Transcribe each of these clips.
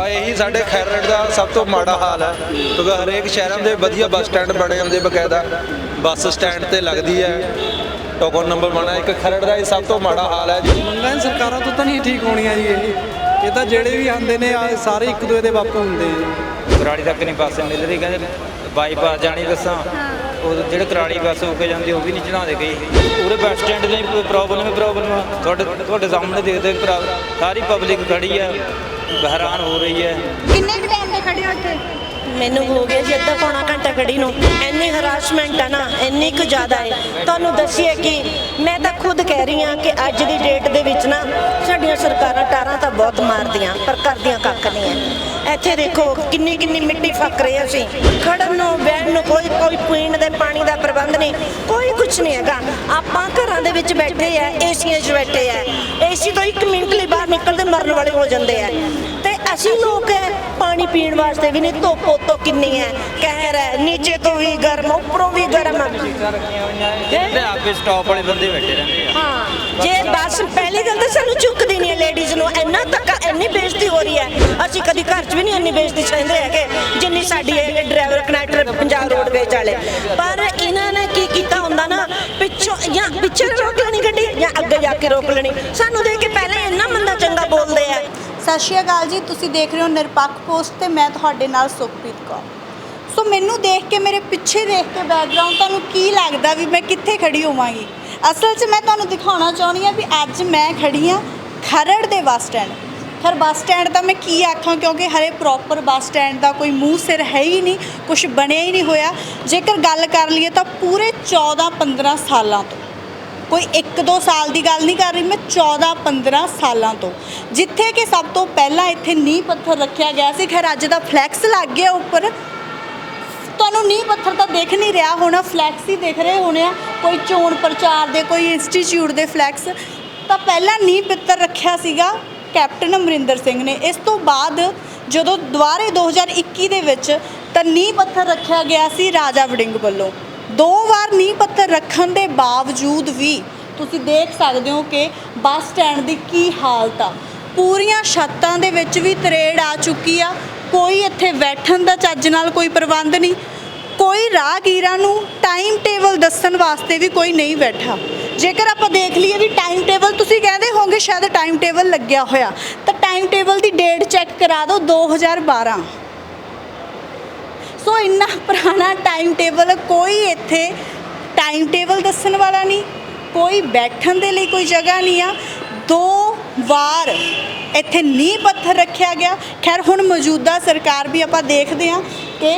ਆ ਇਹੀ ਸਾਡੇ ਖੈਰੜ ਦਾ ਸਭ ਤੋਂ ਮਾੜਾ ਹਾਲ ਹੈ ਕਿਉਂਕਿ ਹਰੇਕ ਸ਼ਹਿਰਾਂ ਦੇ ਵਧੀਆ ਬੱਸ ਸਟੈਂਡ ਬਣੇ ਹੁੰਦੇ ਬਕਾਇਦਾ। ਬੱਸ ਸਟੈਂਡ ਤੇ ਲੱਗਦੀ ਹੈ ਟੋਕਨ ਨੰਬਰ ਬਣਾ ਇੱਕ ਖਰੜ ਦਾ ਇਹ ਸਭ ਤੋਂ ਮਾੜਾ ਹਾਲ ਹੈ ਜੀ। ਮੰਗਾਂ ਸਰਕਾਰਾਂ ਤੋਂ ਤਾਂ ਨਹੀਂ ਠੀਕ ਹੋਣੀਆਂ ਜੀ ਇਹ। ਇਹ ਤਾਂ ਜਿਹੜੇ ਵੀ ਆਉਂਦੇ ਨੇ ਆ ਸਾਰੇ ਇੱਕ ਦੂਏ ਦੇ ਬਾਪੂ ਹੁੰਦੇ ਆ ਕਰਾਲੀ ਤੱਕ ਨਹੀਂ ਬੱਸ ਮਿਲ ਰਹੀ ਕਹਿੰਦੇ ਬਾਈਪਾਸ ਜਾਣੀ ਬੱਸਾਂ। ਉਹ ਜਿਹੜੇ ਕਰਾਲੀ ਬੱਸ ਹੋ ਕੇ ਜਾਂਦੀ ਉਹ ਵੀ ਨਹੀਂ ਚੜਾਉਂਦੇ ਗਈ ਪੂਰੇ ਬੱਸ ਸਟੈਂਡ ਦੀ ਪ੍ਰੋਬਲਮ ਹੀ ਪ੍ਰੋਬਲਮ ਤੁਹਾਡੇ ਤੁਹਾਡੇ ਸਾਹਮਣੇ ਦੇਖਦੇ ਸਾਰੀ ਪਬਲਿਕ ਖੜੀ ਆ। ਹੈਰਾਨ ਹੋ ਰਹੀ ਹੈ। ਕਿੰਨੇ ਕੁ ਟਾਈਮ ਤੇ ਖੜੇ ਹੋ ਇੱਥੇ? ਮੈਨੂੰ ਹੋ ਗਿਆ ਜੀ ਅੱਧਾ ਪੌਣਾ ਘੰਟਾ ਖੜੀ ਨੂੰ। ਹਰਾਸਮੈਂਟ ਆ ਨਾ, ਇੰਨੀ ਕੁ ਜ਼ਿਆਦਾ ਹੈ ਤੁਹਾਨੂੰ ਦੱਸੀਏ ਕਿ ਮੈਂ ਤਾਂ ਖੁਦ ਕਹਿ ਰਹੀ ਹਾਂ ਕਿ ਅੱਜ ਦੀ ਡੇਟ ਦੇ ਵਿੱਚ ਨਾ, ਸਾਡੀਆਂ ਸਰਕਾਰਾਂ ਟਾਰਾਂ ਤਾਂ ਬਹੁਤ ਮਾਰਦੀਆਂ, ਪਰ ਕਰਦੀਆਂ ਕੱਖ ਨਹੀਂ ਹੈ ਇੱਥੇ ਦੇਖੋ ਕਿੰਨੀ ਕਿੰਨੀ ਮਿੱਟੀ ਫੱਕ ਰਹੇ ਅਸੀਂ। ਖੜਨ ਨੂੰ, ਬਹਿਣ ਨੂੰ ਕੋਈ ਕੋਈ ਪੀਣ ਦੇ ਪਾਣੀ ਦਾ ਪ੍ਰਬੰਧ ਨਹੀਂ, ਕੋਈ ਕੁਝ ਨਹੀਂ ਹੈਗਾ। ਆਪਾਂ ਘਰਾਂ ਦੇ ਵਿੱਚ ਬੈਠੇ ਆ, ਏਸੀਆਂ 'ਚ ਬੈਠੇ ਆ। ਏਸੀ ਤੋਂ ਇੱਕ ਮਿੰਟ ਲਈ ਬਾਹਰ ਨਿਕਲਦੇ, ਮਰਨ ਵਾਲੇ ਹੋ ਜਾਂਦੇ ਆ। ਅਸੀਂ ਲੋਕ ਹੈ ਪਾਣੀ ਪੀਣ ਵਾਸਤੇ ਵੀ ਨਹੀਂ ਧੁੱਪ ਉੱਤੋਂ ਕਿੰਨੀ ਹੈ ਕਹਿਰ ਹੈ ਨੀਚੇ ਤੋਂ ਵੀ ਗਰਮ ਉੱਪਰੋਂ ਵੀ ਗਰਮ। ਤੇ ਆਪੇ ਸਟਾਪ ਵਾਲੇ ਬੰਦੇ ਬੈਠੇ ਰਹਿੰਦੇ ਆ। ਹਾਂ ਜੇ ਬੱਸ ਪਹਿਲੀ ਗੱਲ ਤਾਂ ਸਾਨੂੰ ਚੁੱਕਦੀ ਨਹੀਂ ਲੇਡੀਜ਼ ਨੂੰ ਇੰਨਾ ਧੱਕਾ ਇੰਨੀ ਬੇਇੱਜ਼ਤੀ ਹੋ ਰਹੀ ਹੈ ਅਸੀਂ ਕਦੀ ਘਰ 'ਚ ਵੀ ਨਹੀਂ ਇੰਨੀ ਬੇਇੱਜ਼ਤੀ ਸਹਿੰਦੇ ਹੈਗੇ ਜਿੰਨੀ ਸਾਡੀ ਇਹ ਡਰਾਈਵਰ ਕਨੈਕਟਰ ਪੰਜਾਬ ਰੋਡਵੇਜ਼ ਵਾਲੇ। ਪਰ ਇਹਨਾਂ ਨੇ ਕੀ ਕੀਤਾ ਹੁੰਦਾ ਨਾ ਪਿੱਛੋਂ ਜਾਂ ਪਿੱਛੇ ਰੋਕ ਲੈਣੀ ਗੱਡੀ ਜਾਂ ਅੱਗੇ ਜਾ ਕੇ ਰੋਕ ਲੈਣੀ। ਸਾਨੂੰ ਦੇਖ ਕੇ ਪਹਿਲਾਂ ਇੰਨਾ ਮੰਦਾ ਚੰਗਾ ਬੋਲਦੇ ਸਤਿ ਸ਼੍ਰੀ ਅਕਾਲ ਜੀ, ਤੁਸੀਂ ਦੇਖ ਰਹੇ ਹੋ ਨਿਰਪੱਖ ਪੋਸਟ ਤੇ ਮੈਂ ਤੁਹਾਡੇ ਨਾਲ ਸੁਖਪ੍ਰੀਤ ਕੌਰ। ਸੋ ਮੈਨੂੰ ਦੇਖ ਕੇ, ਮੇਰੇ ਪਿੱਛੇ ਦੇਖ ਕੇ ਬੈਕਗ੍ਰਾਉਂਡ ਤੁਹਾਨੂੰ ਕੀ ਲੱਗਦਾ ਵੀ ਮੈਂ ਕਿੱਥੇ ਖੜੀ ਹੋਵਾਂਗੀ? ਅਸਲ 'ਚ ਮੈਂ ਤੁਹਾਨੂੰ ਦਿਖਾਉਣਾ ਚਾਹੁੰਦੀ ਹਾਂ ਵੀ ਅੱਜ ਮੈਂ ਖੜੀ ਹਾਂ ਖਰੜ ਦੇ ਬੱਸ ਸਟੈਂਡ। ਖਰ, ਬੱਸ ਸਟੈਂਡ ਦਾ ਮੈਂ ਕੀ ਆਖਾਂ, ਕਿਉਂਕਿ ਹਰੇ ਪ੍ਰੋਪਰ ਬੱਸ ਸਟੈਂਡ ਦਾ ਕੋਈ ਮੂੰਹ ਸਿਰ ਹੈ ਹੀ ਨਹੀਂ ਕੁਝ ਬਣਿਆ ਹੀ ਨਹੀਂ ਹੋਇਆ। ਜੇਕਰ ਗੱਲ ਕਰ ਲਈਏ ਤਾਂ ਪੂਰੇ 14-15 ਸਾਲਾਂ ਤੋਂ। ਕੋਈ 1-2 ਸਾਲ ਦੀ ਗੱਲ ਨਹੀਂ ਕਰ ਰਹੀ ਮੈਂ 14-15 ਸਾਲਾਂ ਤੋਂ। ਜਿੱਥੇ ਕਿ ਸਭ ਤੋਂ ਪਹਿਲਾਂ ਇੱਥੇ ਨੀਂਹ ਪੱਥਰ ਰੱਖਿਆ ਗਿਆ ਸੀ। ਖੈਰ, ਅੱਜ ਦਾ ਫਲੈਕਸ ਲੱਗ ਗਿਆ ਉੱਪਰ। ਤੁਹਾਨੂੰ ਨੀਂਹ ਪੱਥਰ ਤਾਂ ਦੇਖ ਨਹੀਂ ਰਿਹਾ ਹੋਣਾ ਫਲੈਕਸ ਹੀ ਦੇਖ ਰਹੇ ਹੋਣੇ ਆ। ਕੋਈ ਚੋਣ ਪ੍ਰਚਾਰ ਦੇ, ਕੋਈ ਇੰਸਟੀਚਿਊਟ ਦੇ ਫਲੈਕਸ ਤਾਂ ਪਹਿਲਾਂ ਨੀਂਹ ਪੱਥਰ ਰੱਖਿਆ ਸੀਗਾ ਕੈਪਟਨ ਅਮਰਿੰਦਰ ਸਿੰਘ ਨੇ। ਇਸ ਤੋਂ ਬਾਅਦ ਜਦੋਂ ਦੁਬਾਰੇ 2021 ਦੇ ਵਿੱਚ ਤਾਂ ਨੀਂਹ ਪੱਥਰ ਰੱਖਿਆ ਗਿਆ ਸੀ ਰਾਜਾ ਵੜਿੰਗ ਵੱਲੋਂ। ਦੋ ਵਾਰ ਨੀਂਹ ਪੱਥਰ ਰੱਖਣ ਦੇ ਬਾਵਜੂਦ ਵੀ ਤੁਸੀਂ ਦੇਖ ਸਕਦੇ ਹੋ ਕਿ ਬੱਸ ਸਟੈਂਡ ਦੀ ਕੀ ਹਾਲਤ ਆ। ਪੂਰੀਆਂ ਛੱਤਾਂ ਦੇ ਵਿੱਚ ਵੀ ਤਰੇੜ ਆ ਚੁੱਕੀ ਆ। ਕੋਈ ਇੱਥੇ ਬੈਠਣ ਦਾ ਚੱਜ ਨਾਲ ਕੋਈ ਪ੍ਰਬੰਧ ਨਹੀਂ। ਕੋਈ ਰਾਹਗੀਰਾਂ ਨੂੰ ਟਾਈਮ ਟੇਬਲ ਦੱਸਣ ਵਾਸਤੇ ਵੀ ਕੋਈ ਨਹੀਂ ਬੈਠਾ। ਜੇਕਰ ਆਪਾਂ ਦੇਖ ਲਈਏ ਵੀ ਟਾਈਮ ਟੇਬਲ ਤੁਸੀਂ ਕਹਿੰਦੇ ਹੋਗੇ ਸ਼ਾਇਦ ਟਾਈਮ ਟੇਬਲ ਲੱਗਿਆ ਹੋਇਆ। ਤਾਂ ਟਾਈਮ ਟੇਬਲ ਦੀ ਡੇਟ ਚੈੱਕ ਕਰਾ ਦਿਓ 2012 ਸੋ ਇੰਨਾ ਪੁਰਾਣਾ ਟਾਈਮ ਟੇਬਲ ਕੋਈ ਇੱਥੇ ਟਾਈਮ ਟੇਬਲ ਦੱਸਣ ਵਾਲਾ ਨਹੀਂ। ਕੋਈ ਬੈਠਣ ਦੇ ਲਈ ਕੋਈ ਜਗ੍ਹਾ ਨਹੀਂ ਆ। ਦੋ ਵਾਰ ਇੱਥੇ ਨੀਂਹ ਪੱਥਰ ਰੱਖਿਆ ਗਿਆ। ਖੈਰ, ਹੁਣ ਮੌਜੂਦਾ ਸਰਕਾਰ ਵੀ ਆਪਾਂ ਦੇਖਦੇ ਹਾਂ ਕਿ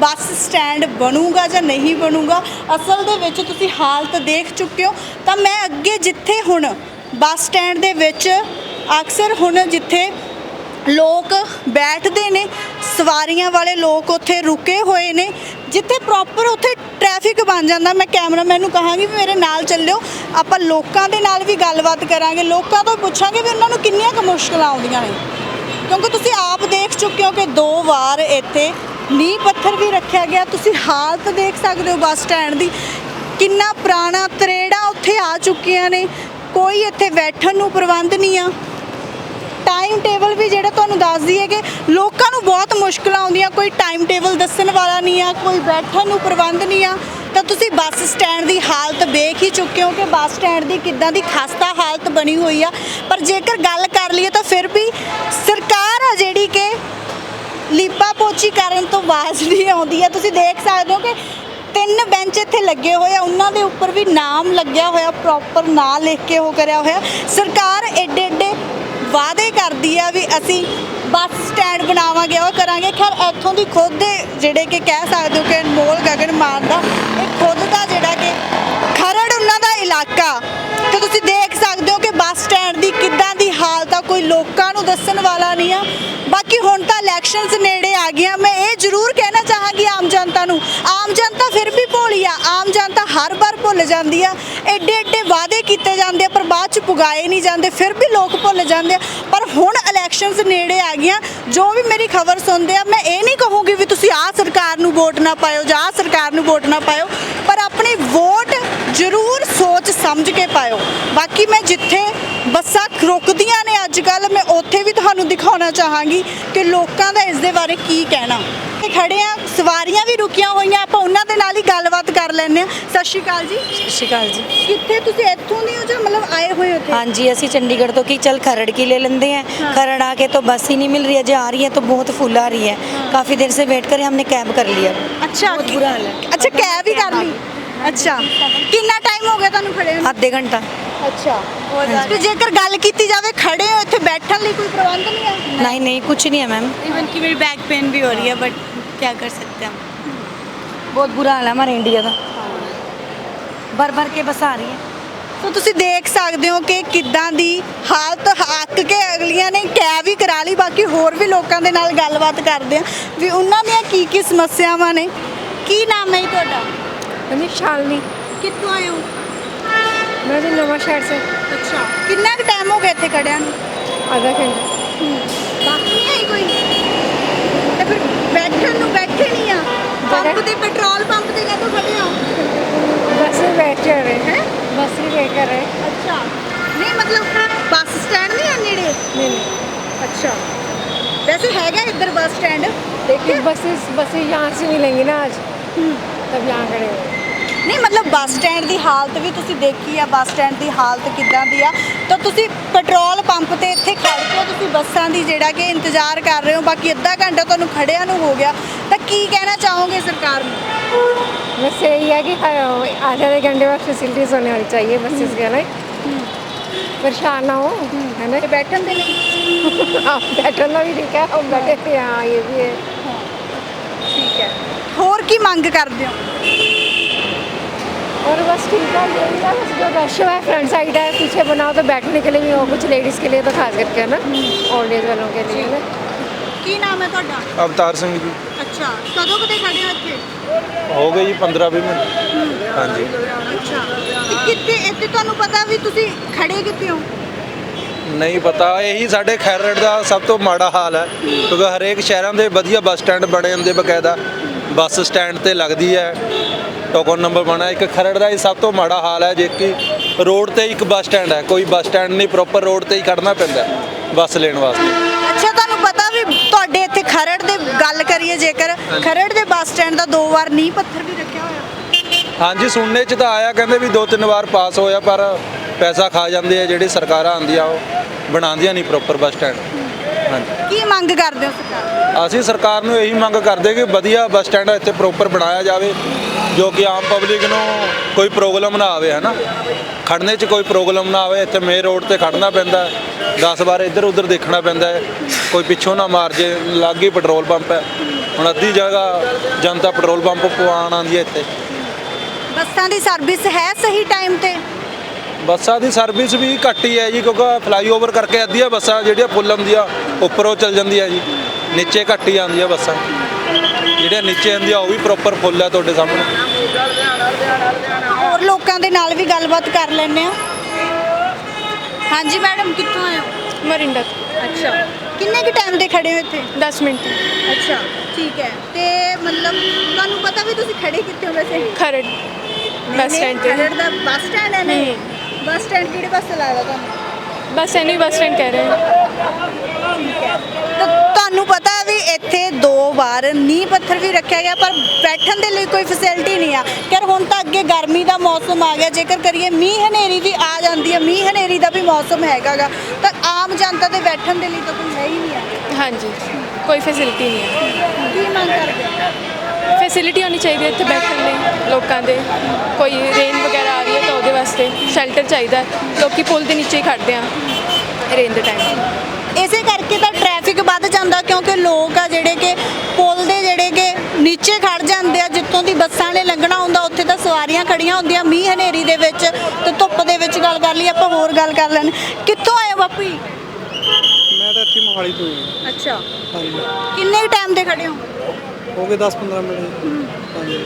ਬੱਸ ਸਟੈਂਡ ਬਣੂਗਾ ਜਾਂ ਨਹੀਂ ਬਣੂਗਾ। ਅਸਲ ਦੇ ਵਿੱਚ ਤੁਸੀਂ ਹਾਲਤ ਦੇਖ ਚੁੱਕੇ ਹੋ। ਤਾਂ ਮੈਂ ਅੱਗੇ ਜਿੱਥੇ ਹੁਣ ਬੱਸ ਸਟੈਂਡ ਦੇ ਵਿੱਚ ਅਕਸਰ ਹੁਣ ਜਿੱਥੇ ਲੋਕ ਬੈਠਦੇ ਨੇ, ਸਵਾਰੀਆਂ ਵਾਲੇ ਲੋਕ ਉੱਥੇ ਰੁਕੇ ਹੋਏ ਨੇ, ਜਿੱਥੇ ਪ੍ਰੋਪਰ ਉੱਥੇ ਟ੍ਰੈਫਿਕ ਬਣ ਜਾਂਦਾ। ਮੈਂ ਕੈਮਰਾਮੈਨ ਨੂੰ ਕਹਾਂਗੀ ਵੀ ਮੇਰੇ ਨਾਲ ਚੱਲਿਓ। ਆਪਾਂ ਲੋਕਾਂ ਦੇ ਨਾਲ ਵੀ ਗੱਲਬਾਤ ਕਰਾਂਗੇ। ਲੋਕਾਂ ਤੋਂ ਪੁੱਛਾਂਗੇ ਵੀ ਉਹਨਾਂ ਨੂੰ ਕਿੰਨੀਆਂ ਕੁ ਮੁਸ਼ਕਲਾਂ ਆਉਂਦੀਆਂ ਨੇ। ਕਿਉਂਕਿ ਤੁਸੀਂ ਆਪ ਦੇਖ ਚੁੱਕੇ ਹੋ ਕਿ ਦੋ ਵਾਰ ਇੱਥੇ ਨੀਂਹ ਪੱਥਰ ਵੀ ਰੱਖਿਆ ਗਿਆ। ਤੁਸੀਂ ਹਾਲਤ ਦੇਖ ਸਕਦੇ ਹੋ ਬੱਸ ਸਟੈਂਡ ਦੀ। ਕਿੰਨਾ ਪੁਰਾਣਾ ਤਰੇੜਾ ਉੱਥੇ ਆ ਚੁੱਕੀਆਂ ਨੇ। ਕੋਈ ਇੱਥੇ ਬੈਠਣ ਨੂੰ ਪ੍ਰਬੰਧ ਨਹੀਂ ਆ। ਟਾਈਮ ਟੇਬਲ ਵੀ ਜਿਹੜਾ ਤੁਹਾਨੂੰ ਦੱਸ ਦਈਏ ਕਿ ਲੋਕਾਂ ਨੂੰ ਬਹੁਤ ਮੁਸ਼ਕਲਾਂ ਆਉਂਦੀਆਂ, ਕੋਈ ਟਾਈਮ ਟੇਬਲ ਦੱਸਣ ਵਾਲਾ ਨਹੀਂ ਆ, ਕੋਈ ਬੈਠਣ ਨੂੰ ਪ੍ਰਬੰਧ ਨਹੀਂ ਆ। ਤਾਂ ਤੁਸੀਂ ਬੱਸ ਸਟੈਂਡ ਦੀ ਹਾਲਤ ਵੇਖ ਹੀ ਚੁੱਕੇ ਹੋ ਕਿ ਬੱਸ ਸਟੈਂਡ ਦੀ ਕਿੱਦਾਂ ਦੀ ਖਸਤਾ ਹਾਲਤ ਬਣੀ ਹੋਈ ਆ। ਪਰ ਜੇਕਰ ਗੱਲ ਕਰ ਲਈਏ ਤਾਂ ਫਿਰ ਵੀ ਸਰਕਾਰ ਆ ਜਿਹੜੀ ਕਿ ਲੀਪਾ ਪੋਚੀ ਕਰਨ ਤੋਂ ਬਾਜ਼ ਨਹੀਂ ਆਉਂਦੀ ਆ। ਤੁਸੀਂ ਦੇਖ ਸਕਦੇ ਹੋ ਕਿ ਤਿੰਨ ਬੈਂਚ ਇੱਥੇ ਲੱਗੇ ਹੋਏ ਆ। ਉਹਨਾਂ ਦੇ ਉੱਪਰ ਵੀ ਨਾਮ ਲੱਗਿਆ ਹੋਇਆ ਪ੍ਰੋਪਰ ਨਾਂ ਲਿਖ ਕੇ ਉਹ ਕਰਿਆ ਹੋਇਆ। ਸਰਕਾਰ ਐਡੇ ਐਡੇ ਵਾਅਦੇ ਕਰਦੀ ਆ ਵੀ ਅਸੀਂ ਬੱਸ ਸਟੈਂਡ ਬਣਾਵਾਂਗੇ, ਉਹ ਕਰਾਂਗੇ। ਖੈਰ, ਇੱਥੋਂ ਦੀ ਖੁਦ ਦੇ ਜਿਹੜੇ ਕਿ ਕਹਿ ਸਕਦੇ ਹੋ ਕਿ ਅਨਮੋਲ ਗਗਨ ਮਾਨ ਦਾ, ਇਹ ਖੁਦ ਦਾ ਜਿਹੜਾ ਕਿ ਖਰੜ ਉਹਨਾਂ ਦਾ ਇਲਾਕਾ ਤੇ ਤੁਸੀਂ ਦੇਖ ਸਕਦੇ ਹੋ ਕਿ ਬੱਸ ਸਟੈਂਡ ਦੀ ਕਿੱਦਾਂ ਦੀ ਹਾਲਤ ਆ, ਕੋਈ ਲੋਕਾਂ ਨੂੰ ਦੱਸਣ ਵਾਲਾ ਨਹੀਂ ਆ। ਬਾਕੀ ਹੁਣ ਤਾਂ ਇਲੈਕਸ਼ਨਸ ਨੇੜੇ ਆ ਗਈਆਂ। ਮੈਂ ਇਹ ਜ਼ਰੂਰ ਕਹਿਣਾ ਚਾਹਾਂਗੀ ਆਮ ਜਨਤਾ ਨੂੰ, ਆਮ ਜਨਤਾ ਫਿਰ ਵੀ ਭੋਲੀ ਆ। ਆਮ ਜਨਤਾ ਹਰ ਵਾਰ ਭੁੱਲ ਜਾਂਦੀ ਆ। ਐਡੇ ਐਡੇ ਵਾਅਦੇ ਕੀਤੇ ਜਾਂਦੇ ਆ, ਪਰ ਬਾਅਦ ਚ ਪੁਗਾਏ ਨਹੀਂ ਜਾਂਦੇ, ਫਿਰ ਵੀ ਲੋਕ ਭੁੱਲ ਜਾਂਦੇ ਪਰ ਹੁਣ ਇਲੈਕਸ਼ਨਸ ਨੇੜੇ ਆ ਗਈਆਂ। ਜੋ ਵੀ ਮੇਰੀ ਖਬਰ ਸੁਣਦੇ ਆ, ਮੈਂ ਇਹ ਨਹੀਂ ਕਹੂੰਗੀ ਵੀ ਤੁਸੀਂ ਆਹ ਸਰਕਾਰ ਨੂੰ ਵੋਟ ਨਾ ਪਾਇਓ ਜਾਂ ਆਹ ਸਰਕਾਰ ਨੂੰ ਵੋਟ ਨਾ ਪਾਇਓ, ਪਰ ਆਪਣੀ ਵੋਟ ਜ਼ਰੂਰ ਸੋਚ ਸਮਝ ਕੇ ਪਾਇਓ। ਬਾਕੀ ਮੈਂ ਜਿੱਥੇ ਬੱਸਾਂ ਰੁਕਦੀਆਂ ਨੇ ਅੱਜ ਕੱਲ ਮੈਂ ਉੱਥੇ ਵੀ ਤੁਹਾਨੂੰ ਦਿਖਾਉਣਾ ਚਾਹਾਂਗੀ ਕਿ ਲੋਕਾਂ ਦਾ ਇਸ ਦੇ ਬਾਰੇ ਕੀ ਕਹਿਣਾ ਇਹ ਖੜੇ ਆ ਸਵਾਰੀਆਂ ਵੀ ਰੁਕੀਆਂ ਹੋਈਆਂ ਆਪਾਂ ਉਹਨਾਂ ਦੇ ਨਾਲ ਹੀ ਗੱਲਬਾਤ ਕਰ ਲੈਂਦੇ ਆ ਸਤਿ ਸ਼੍ਰੀ ਅਕਾਲ ਜੀ ਸਤਿ ਸ਼੍ਰੀ ਅਕਾਲ ਜੀ ਕਿੱਥੇ ਤੁਸੀਂ ਇੱਥੋਂ ਦੀ ਹੋ ਜਾਂ ਮਤਲਬ ਆਏ ਹੋਏ ਹੋ ਇੱਥੇ ਹਾਂਜੀ ਅਸੀਂ चंडीगढ़ तो की चल खरड़ की ले लेते हैं खरड़ आके तो बस ही नहीं मिल रही है जो आ रही है तो बहुत फुल आ रही है काफ़ी देर से वेट करे हमने कैब कर लिया ਅੱਛਾ ਬਹੁਤ ਬੁਰਾ ਹਾਲ ਹੈ। ਅੱਛਾ ਕੈਬ ਹੀ ਕਰ ਲਈ ਅੱਛਾ ਕਿੰਨਾ ਟਾਈਮ ਹੋ ਗਿਆ ਤੁਹਾਨੂੰ ਖੜੇ ਨੂੰ आधे घंटा ਅੱਛਾ ਤੇ ਜੇਕਰ ਗੱਲ ਕੀਤੀ ਜਾਵੇ ਖੜੇ ਹੋ ਇੱਥੇ ਬੈਠਣ ਲਈ ਕੋਈ ਪ੍ਰਬੰਧ ਨਹੀਂ ਹੈ नहीं नहीं कुछ नहीं है मैम इवन की मेरी बैक पेन भी हो रही है बट क्या कर सकते हैं हम बहुत बुरा हाल है हमारे इंडिया का भर भर के बस आ रही है ਸੋ ਤੁਸੀਂ ਦੇਖ ਸਕਦੇ ਹੋ ਕਿ ਕਿੱਦਾਂ ਦੀ ਹਾਲਤ ਹੱਕ ਕੇ ਅਗਲੀਆਂ ਨੇ ਕੈਬ ਹੀ ਕਰਾ ਲਈ ਬਾਕੀ ਹੋਰ ਵੀ ਲੋਕਾਂ ਦੇ ਨਾਲ ਗੱਲਬਾਤ ਕਰਦੇ ਆ ਵੀ ਉਹਨਾਂ ਦੀਆਂ ਕੀ ਕੀ ਸਮੱਸਿਆਵਾਂ ਨੇ ਕੀ ਨਾਮ ਹੈ ਜੀ ਤੁਹਾਡਾ ਹਾਂਜੀ ਸ਼ਾਲਨੀ ਕਿੱਥੋਂ ਆਏ ਹੋ ਮੈਂ ਜੀ ਨਵਾਂ ਸ਼ਹਿਰ ਸੇ ਅੱਛਾ ਕਿੰਨਾ ਕੁ ਟਾਈਮ ਹੋ ਗਿਆ ਇੱਥੇ ਖੜਿਆਂ ਨੂੰ ਆਧਾ ਘੰਟਾ ਬੱਸ ਨਹੀਂ ਆਈ ਕੋਈ ਤੇ ਫਿਰ ਬੈਠਣ ਨੂੰ ਬੈਠੇ ਨਹੀਂ ਆ ਪੰਪ ਬੈਠ- ਤੇ ਪੈਟਰੋਲ ਪੰਪ ਤੇ ਕਦੋਂ ਖੜੇ ਹੋ बस में वेट कर रहे हैं बस में वेट कर रहे हैं ਅੱਛਾ ਨਹੀਂ ਮਤਲਬ ਬੱਸ ਸਟੈਂਡ ਨਹੀਂ ਆ ਨੇੜੇ नहीं नहीं ਅੱਛਾ ਵੈਸੇ ਹੈਗਾ ਇੱਧਰ ਬੱਸ ਸਟੈਂਡ देखिए बसेस बसें यहाँ से मिलेंगी ना आज तब यहाँ खड़े हुए ਨਹੀਂ ਮਤਲਬ ਬੱਸ ਸਟੈਂਡ ਦੀ ਹਾਲਤ ਵੀ ਤੁਸੀਂ ਦੇਖੀ ਆ ਬੱਸ ਸਟੈਂਡ ਦੀ ਹਾਲਤ ਕਿੱਦਾਂ ਦੀ ਆ ਤਾਂ ਤੁਸੀਂ ਪੈਟਰੋਲ ਪੰਪ ਤੇ ਇੱਥੇ ਖੜ ਕੇ ਤੁਸੀਂ ਬੱਸਾਂ ਦੀ ਜਿਹੜਾ ਕਿ ਇੰਤਜ਼ਾਰ ਕਰ ਰਹੇ ਹੋ ਬਾਕੀ ਅੱਧਾ ਘੰਟਾ ਤੁਹਾਨੂੰ ਖੜਿਆਂ ਨੂੰ ਹੋ ਗਿਆ ਤਾਂ ਕੀ ਕਹਿਣਾ ਚਾਹੋਗੇ ਸਰਕਾਰ ਨੂੰ बस यही है कि हर आधे आधे घंटे बाद फैसिलिटीज़ होने वाली चाहिए बसेस के ना परेशान ना हो है ना ਤੇ ਬੈਠਣ ਦੇ ਲਈ आप बैठना भी ठीक है हम बैठे थे यहाँ ये भी है ਠੀਕ ਹੈ ਹੋਰ ਕੀ ਮੰਗ ਕਰਦੇ ਹੋ और बस ठीक है यही है बस जो रश है फ्रंट साइड है पीछे बनाओ तो बैठने के लिए भी हो कुछ लेडीज़ के लिए तो खास करके है ना ओल्ड एज वालों के लिए ना ਕੀ ਨਾਮ ਹੈ ਤੁਹਾਡਾ ਅਵਤਾਰ ਸਿੰਘ ਜੀ ਅੱਛਾ ਕਦੋਂ ਕਦੇ ਖੜੇ ਹੋ ਇੱਥੇ ਹੋ ਗਏ ਜੀ 15 20 ਮਿੰਟ ਹਾਂਜੀ ਅੱਛਾ ਤੇ ਕਿੱਥੇ ਇੱਥੇ ਤੁਹਾਨੂੰ ਪਤਾ ਵੀ ਤੁਸੀਂ ਖੜੇ ਕਿੱਥੇ ਹੋ ਨਹੀਂ ਪਤਾ ਇਹੀ ਸਾਡੇ ਖੈਰੜ ਦਾ ਸਭ ਤੋਂ ਮਾੜਾ ਹਾਲ ਹੈ ਕਿਉਂਕਿ ਹਰੇਕ ਸ਼ਹਿਰਾਂ ਦੇ ਵਧੀਆ ਬੱਸ ਸਟੈਂਡ ਬਣੇ ਹੁੰਦੇ ਬਕਾਇਦਾ ਬੱਸ ਸਟੈਂਡ ਤੇ ਲੱਗਦੀ ਹੈ। ਟੋਕਨ ਨੰਬਰ ਬਣਾ ਇੱਕ ਖਰੜ ਦਾ ਹੀ ਸਭ ਤੋਂ ਮਾੜਾ ਹਾਲ ਹੈ ਜੇ ਕਿ ਰੋਡ ਤੇ ਇੱਕ ਬੱਸ ਸਟੈਂਡ ਹੈ। ਕੋਈ ਬੱਸ ਸਟੈਂਡ ਨਹੀਂ ਪ੍ਰੋਪਰ ਰੋਡ ਤੇ ਹੀ ਖੜਨਾ ਪੈਂਦਾ ਹੈ ਬੱਸ ਲੈਣ ਵਾਸਤੇ। ਅੱਛਾ ਤੁਹਾਨੂੰ ਪਤਾ ਵੀ ਤੁਹਾਡੇ ਇੱਥੇ ਖਰੜ ਦੇ ਗੱਲ ਕਰੀਏ ਜੇਕਰ ਖਰੜ ਦੇ ਬੱਸ ਸਟੈਂਡ ਦਾ ਦੋ ਵਾਰ ਨੀਂਹ ਪੱਥਰ ਵੀ ਰੱਖਿਆ ਹੋਇਆ। ਹਾਂਜੀ ਸੁਣਨੇ ਚ ਤਾਂ ਆਇਆ ਕਹਿੰਦੇ ਵੀ ਦੋ ਤਿੰਨ ਵਾਰ ਪਾਸ ਹੋਇਆ ਪਰ ਪੈਸਾ ਖਾ ਜਾਂਦੇ ਆ ਜਿਹੜੀ ਸਰਕਾਰਾਂ ਆਉਂਦੀਆਂ ਉਹ ਬਣਾਉਂਦੀਆਂ ਨਹੀਂ ਪ੍ਰੋਪਰ ਬੱਸ ਸਟੈਂਡ। ਕੀ ਮੰਗ ਕਰਦੇ ਹੋ ਸਰਕਾਰ? ਅਸੀਂ ਸਰਕਾਰ ਨੂੰ ਇਹੀ ਮੰਗ ਕਰਦੇ ਕਿ ਵਧੀਆ ਬੱਸ ਸਟੈਂਡ ਇੱਥੇ ਪ੍ਰੋਪਰ ਬਣਾਇਆ ਜਾਵੇ ਜੋ ਕਿ ਆਮ ਪਬਲਿਕ ਨੂੰ ਕੋਈ ਪ੍ਰੋਬਲਮ ਨਾ ਆਵੇ ਹੈ ਨਾ ਖੜਨੇ 'ਚ ਕੋਈ ਪ੍ਰੋਬਲਮ ਨਾ ਆਵੇ ਇੱਥੇ ਮੇਨ ਰੋਡ ਤੇ ਖੜਨਾ ਪੈਂਦਾ 10 ਵਾਰ ਇੱਧਰ ਉੱਧਰ ਦੇਖਣਾ ਪੈਂਦਾ ਹੈ ਕੋਈ ਪਿੱਛੋਂ ਨਾ ਮਾਰ ਜੇ ਲਾਗੇ ਪੈਟਰੋਲ ਪੰਪ ਹੈ। ਹੁਣ ਅੱਧੀ ਜਗ੍ਹਾ ਜਨਤਾ ਪੈਟਰੋਲ ਪੰਪ ਪਵਾਉਣ ਆਉਂਦੀ ਹੈ ਇੱਥੇ। ਬੱਸਾਂ ਦੀ ਸਰਵਿਸ ਹੈ ਸਹੀ ਟਾਈਮ ਤੇ? ਬੱਸਾਂ ਦੀ ਸਰਵਿਸ ਵੀ ਘੱਟ ਹੀ ਹੈ ਜੀ ਕਿਉਂਕਿ ਫਲਾਈਓਵਰ ਕਰਕੇ ਅੱਧੀਆਂ ਬੱਸਾਂ ਜਿਹੜੀਆਂ ਪੁੱਲ ਹੁੰਦੀਆਂ ਉੱਪਰੋਂ ਚੱਲ ਜਾਂਦੀਆਂ ਜੀ। ਨੀਚੇ ਘੱਟ ਹੀ ਆਉਂਦੀਆਂ ਬੱਸਾਂ। ਜਿਹੜੀਆਂ ਨੀਚੇ ਆਉਂਦੀਆਂ ਉਹ ਵੀ ਪ੍ਰੋਪਰ ਫੁੱਲ ਹੈ ਤੁਹਾਡੇ ਸਾਹਮਣੇ। ਹੋਰ ਲੋਕਾਂ ਦੇ ਨਾਲ ਵੀ ਗੱਲਬਾਤ ਕਰ ਲੈਣੇ ਆ ਹਾਂਜੀ ਮੈਡਮ ਕਿੱਥੋਂ ਆਏ ਹੋ? ਮਰਿੰਡਾ ਤੋਂ। ਅੱਛਾ। ਕਿੰਨੇ ਕੁ ਟਾਈਮ ਦੇ ਖੜੇ ਹੋ ਇੱਥੇ? 10 ਮਿੰਟ। ਅੱਛਾ ਠੀਕ ਹੈ। ਤੇ ਮਤਲਬ ਤੁਹਾਨੂੰ ਪਤਾ ਵੀ ਤੁਸੀਂ ਖੜੇ ਕਿੱਥੇ ਹੋ ਵੈਸੇ? ਖਰੜ। ਬੱਸ ਸਟੈਂਡ ਤੇ। ਖਰੜ ਦਾ ਬੱਸ ਸਟੈਂਡ ਹੈ ਨਹੀਂ ਬੱਸ ਸਟੈਂਡ ਕਿਹੜੇ ਪਾਸੇ ਲੱਗਦਾ ਤੁਹਾਨੂੰ? ਬਸ ਐਨੀ ਬੱਸ ਸਟੈਂਡ ਕਹਿ ਰਹੇ ਹਾਂ। ਤੁਹਾਨੂੰ ਪਤਾ ਹੈ ਵੀ ਇੱਥੇ ਦੋ ਵਾਰ ਨੀਂਹ ਪੱਥਰ ਵੀ ਰੱਖਿਆ ਗਿਆ ਪਰ ਬੈਠਣ ਦੇ ਲਈ ਕੋਈ ਫੈਸਿਲਿਟੀ ਨਹੀਂ ਆ। ਯਾਰ ਹੁਣ ਤਾਂ ਅੱਗੇ ਗਰਮੀ ਦਾ ਮੌਸਮ ਆ ਗਿਆ। ਜੇਕਰ ਕਰੀਏ ਮੀਂਹ ਹਨੇਰੀ ਵੀ ਆ ਜਾਂਦੀ ਹੈ ਮੀਂਹ ਹਨੇਰੀ ਦਾ ਵੀ ਮੌਸਮ ਹੈਗਾਗਾ ਤਾਂ ਆਮ ਜਨਤਾ ਦੇ ਬੈਠਣ ਦੇ ਲਈ ਤਾਂ ਕੋਈ ਹੈ ਹੀ ਨਹੀਂ ਆ। ਹਾਂਜੀ ਕੋਈ ਫੈਸਿਲਿਟੀ ਨਹੀਂ ਹੈ ਕੀ ਮੰਗ ਕਰਦੇ? ਫੈਸਿਲਿਟੀ ਹੋਣੀ ਚਾਹੀਦੀ ਹੈ ਇੱਥੇ ਬੈਠਣ ਲਈ ਲੋਕਾਂ ਦੇ। ਕੋਈ ਰੇਨ ਵਗੈਰਾ ਆ ਰਹੀ ਹੈ ਤਾਂ ਉਹਦੇ ਵਾਸਤੇ ਸ਼ੈਲਟਰ ਚਾਹੀਦਾ। ਲੋਕੀ ਪੁਲ ਦੇ ਨੀਚੇ ਹੀ ਖੜਦੇ ਆ ਰੇਨ ਦੇ ਟਾਈਮ ਇਸੇ ਕਰਕੇ ਤਾਂ ਟ੍ਰੈਫਿਕ ਵੱਧ ਜਾਂਦਾ ਕਿਉਂਕਿ ਲੋਕ ਆ ਜਿਹੜੇ ਕਿ ਪੁਲ ਦੇ ਜਿਹੜੇ ਕਿ ਨੀਚੇ ਖੜ ਜਾਂਦੇ ਆ ਜਿੱਥੋਂ ਦੀ ਬੱਸਾਂ ਨੇ ਲੰਘਣਾ ਹੁੰਦਾ ਉੱਥੇ ਤਾਂ ਸਵਾਰੀਆਂ ਖੜੀਆਂ ਹੁੰਦੀਆਂ ਮੀਂਹ ਹਨੇਰੀ ਦੇ ਵਿੱਚ ਤੇ ਧੁੱਪ ਦੇ ਵਿੱਚ ਗੱਲ ਕਰ ਲਈ ਆਪਾਂ ਹੋਰ ਗੱਲ ਕਰ ਲੈਣ। ਕਿੱਥੋਂ ਆਏ ਹੋ ਬਾਪੂ ਜੀ? ਮੈਂ ਤਾਂ ਇੱਥੇ ਮੋਹਾਲੀ ਤੋਂ ਹੀ ਹਾਂ। ਅੱਛਾ। ਹਾਂਜੀ। ਕਿੰਨੇ ਟਾਈਮ ਦੇ ਖੜੇ ਹੋ? ਹੋ ਗਏ 10-15 ਮਿੰਟ। ਜੀ। ਹਾਂਜੀ।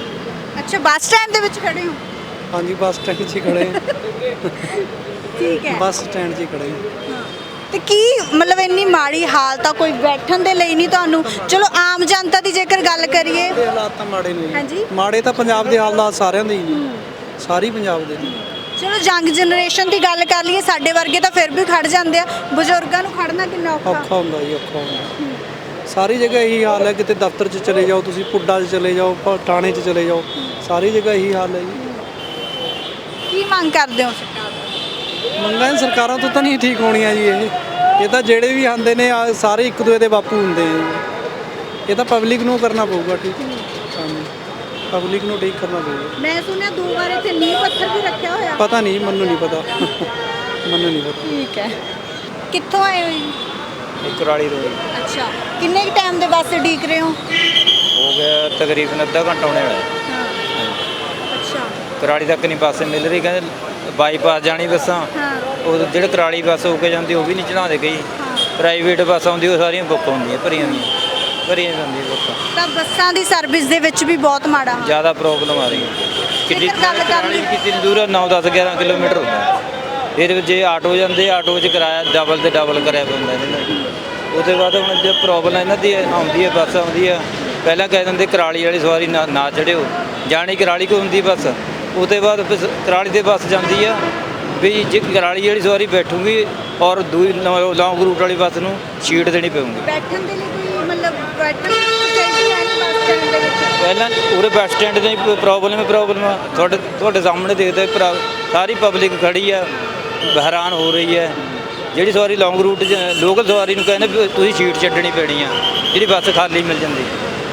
ਅੱਛਾ ਬੱਸ ਸਟੈਂਡ ਦੇ ਵਿੱਚ ਖੜੇ ਹੋ? ਹਾਂਜੀ ਬੱਸ ਸਟੈਂਡ 'ਚ ਹੀ ਖੜੇ ਹਾਂ। ਠੀਕ ਹੈ। ਬੱਸ ਸਟੈਂਡ 'ਚ ਹੀ ਖੜੇ ਹਾਂ। ਤੇ ਕੀ ਮਤਲਬ ਇੰਨੀ ਮਾੜੀ ਹਾਲਤ ਆ ਕੋਈ ਬੈਠਣ ਦੇ ਲਈ ਨਹੀਂ ਤੁਹਾਨੂੰ? ਚਲੋ ਆਮ ਜਨਤਾ ਦੀ ਜੇਕਰ ਗੱਲ ਕਰੀਏ। ਇਹ ਹਾਲਾਤ ਤਾਂ ਮਾੜੇ ਨੇ। ਜੀ। ਹਾਂਜੀ। ਮਾੜੇ ਤਾਂ ਪੰਜਾਬ ਦੇ ਹਾਲਾਤ ਸਾਰਿਆਂ ਦੇ ਹੀ ਨੇ। ਸਾਰੀ ਪੰਜਾਬ ਦੇ ਨੇ। ਚਲੋ ਯੰਗ ਜਨਰੇਸ਼ਨ ਦੀ ਗੱਲ ਕਰ ਲਈਏ ਸਾਡੇ ਵਰਗੇ ਤਾਂ ਫਿਰ ਵੀ ਖੜ ਜਾਂਦੇ ਆ। ਬਜ਼ੁਰਗਾਂ ਨੂੰ ਖੜਨਾ ਕਿੰਨਾ ਔਖਾ? ਔਖਾ ਹੁੰਦਾ ਜੀ ਔਖਾ ਹੁੰਦਾ। ਸਾਰੀ ਜਗ੍ਹਾ ਇਹੀ ਹਾਲ ਹੈ ਕਿਤੇ ਦਫ਼ਤਰ 'ਚ ਚਲੇ ਜਾਓ ਤੁਸੀਂ ਪੁੱਡਾ 'ਚ ਚਲੇ ਜਾਓ ਪ- ਥਾਣੇ 'ਚ ਚਲੇ ਜਾਓ ਸਾਰੀ ਜਗ੍ਹਾ ਇਹੀ ਹਾਲ ਹੈ ਜੀ। ਕੀ ਮੰਗ ਕਰਦੇ ਹੋ ਸਰਕਾਰ ਤੋਂ? ਮੰਗਾਂ ਇਹ ਸਰਕਾਰਾਂ ਤੋਂ ਤਾਂ ਨਹੀਂ ਠੀਕ ਹੋਣੀਆਂ ਜੀ ਇਹ। ਇਹ ਤਾਂ ਜਿਹੜੇ ਵੀ ਆਉਂਦੇ ਨੇ ਆ ਸਾਰੇ ਇੱਕ ਦੂਏ ਦੇ ਬਾਪੂ ਹੁੰਦੇ ਆ ਜੀ। ਇਹ ਤਾਂ ਪਬਲਿਕ ਨੂੰ ਕਰਨਾ ਪਊਗਾ ਠੀਕ ਹਾਂਜੀ। ਪਬਲਿਕ ਨੂੰ ਠੀਕ ਕਰਨਾ ਪਊਗਾ। ਮੈਂ ਸੁਣਿਆ ਦੋ ਵਾਰ ਇੱਥੇ ਨੀਂਹ ਪੱਥਰ ਵੀ ਰੱਖਿਆ ਹੋਇਆ। ਪਤਾ ਨਹੀਂ ਮੈਨੂੰ ਨਹੀਂ ਪਤਾ। ਮੈਨੂੰ ਨਹੀਂ ਪਤਾ। ਠੀਕ ਹੈ। ਕਿੱਥੋਂ ਆਏ ਹੋ ਜੀ? ਕੁਰਾਲੀ ਰੋਡ ਅੱਛਾ। ਕਿੰਨੇ ਕੁ ਟਾਈਮ ਦੇ ਵਾਸਤੇ ਉਡੀਕ ਰਹੇ ਹੋ? ਹੋ ਗਿਆ ਤਕਰੀਬਨ ਅੱਧਾ ਘੰਟਾ ਹੋਣੇ ਵਾਲਾ। ਹੈ। ਅੱਛਾ। ਕੁਰਾਲੀ ਤੱਕ ਨਹੀਂ ਬੱਸ ਮਿਲ ਰਹੀ ਕਹਿੰਦੇ ਬਾਈਪਾਸ ਜਾਣੀ ਬੱਸਾਂ। ਹਾਂ। ਉਹ ਜਿਹੜੇ ਕੁਰਾਲੀ ਬੱਸ ਹੋ ਕੇ ਜਾਂਦੀ ਉਹ ਵੀ ਨਹੀਂ ਚੜਾਉਂਦੇ ਕਈ। ਪ੍ਰਾਈਵੇਟ ਬੱਸ ਆਉਂਦੀ ਉਹ ਸਾਰੀਆਂ ਬੁੱਕ ਹੁੰਦੀਆਂ ਭਰੀਆਂ ਹੋਈਆਂ ਭਰੀਆਂ ਜਾਂਦੀਆਂ ਬੱਸਾਂ ਤਾਂ ਬੱਸਾਂ ਦੀ ਸਰਵਿਸ ਦੇ ਵਿੱਚ ਵੀ ਬਹੁਤ ਮਾੜਾ। ਹਾਲ ਜ਼ਿਆਦਾ ਪ੍ਰੋਬਲਮ ਆ ਰਹੀ ਹੈ। ਕਿੰਨੀ ਜੇਕਰ ਗੱਲ ਕਰ ਕੁਰਾਲੀ ਲਈ- ਕਿੰਨੀ ਦੂਰ ਹੈ 9 10 11 ਕਿਲੋਮੀਟਰ ਹੁੰਦਾ। ਵਿੱਚ ਜੇ ਆਟੋ ਜਾਂਦੇ ਆਟੋ 'ਚ ਕਿਰਾਇਆ ਡਬਲ ਤੇ ਡਬਲ ਕਰਿਆ ਪੈਂਦਾ ਇਹਨਾਂ ਨੇ। ਉਹਦੇ ਬਾਅਦ ਹੁਣ ਜੇ ਪ੍ਰੋਬਲਮ ਇਹਨਾਂ ਦੀ ਆਉਂਦੀ ਹੈ ਬੱਸ ਆਉਂਦੀ ਹੈ ਪਹਿਲਾਂ ਕਹਿ ਦਿੰਦੇ ਕਰਾਲੀ ਵਾਲੀ ਸਵਾਰੀ ਨਾ ਚੜਿਓ। ਜਾਣੀ ਕਰਾਲੀ ਕੋ ਹੁੰਦੀ ਬੱਸ। ਉਹਦੇ ਬਾਅਦ ਫਿਰ ਕਰਾਲੀ ਤੇ ਬੱਸ ਜਾਂਦੀ ਆ ਵੀ ਜੇ ਕਰਾਲੀ ਵਾਲੀ ਸਵਾਰੀ ਬੈਠੂਗੀ ਔਰ ਦੂਈ ਲੌਂਗ ਰੂਟ ਵਾਲੀ ਬੱਸ ਨੂੰ ਸੀਟ ਦੇਣੀ ਪਊਗੀ। ਬੈਠਣ ਦੇ ਲਈ ਕੋਈ ਮਤਲਬ ਦੀ ਦੇ ਵਿੱਚ? ਪਹਿਲਾਂ ਉਰੇ ਬੱਸ ਸਟੈਂਡ ਦੀ ਪ੍ਰੋਬਲਮ ਹੀ ਪ੍ਰੋਬਲਮ ਤੁਹਾਡੇ ਤੁਹਾਡੇ ਸਾਹਮਣੇ ਦੇਖਦੇ ਸਾਰੀ ਪਬਲਿਕ ਖੜੀ ਆ। ਹੈਰਾਨ ਹੋ ਰਹੀ ਹੈ। ਜਿਹੜੀ ਸਵਾਰੀ ਲੌਂਗ ਰੂਟ 'ਚ ਲੋਕਲ ਸਵਾਰੀ ਨੂੰ ਕਹਿੰਦੇ ਵੀ ਤੁਸੀਂ ਸੀਟ ਛੱਡਣੀ ਪੈਣੀ ਆ। ਜਿਹੜੀ ਬੱਸ ਖਾਲੀ ਮਿਲ ਜਾਂਦੀ।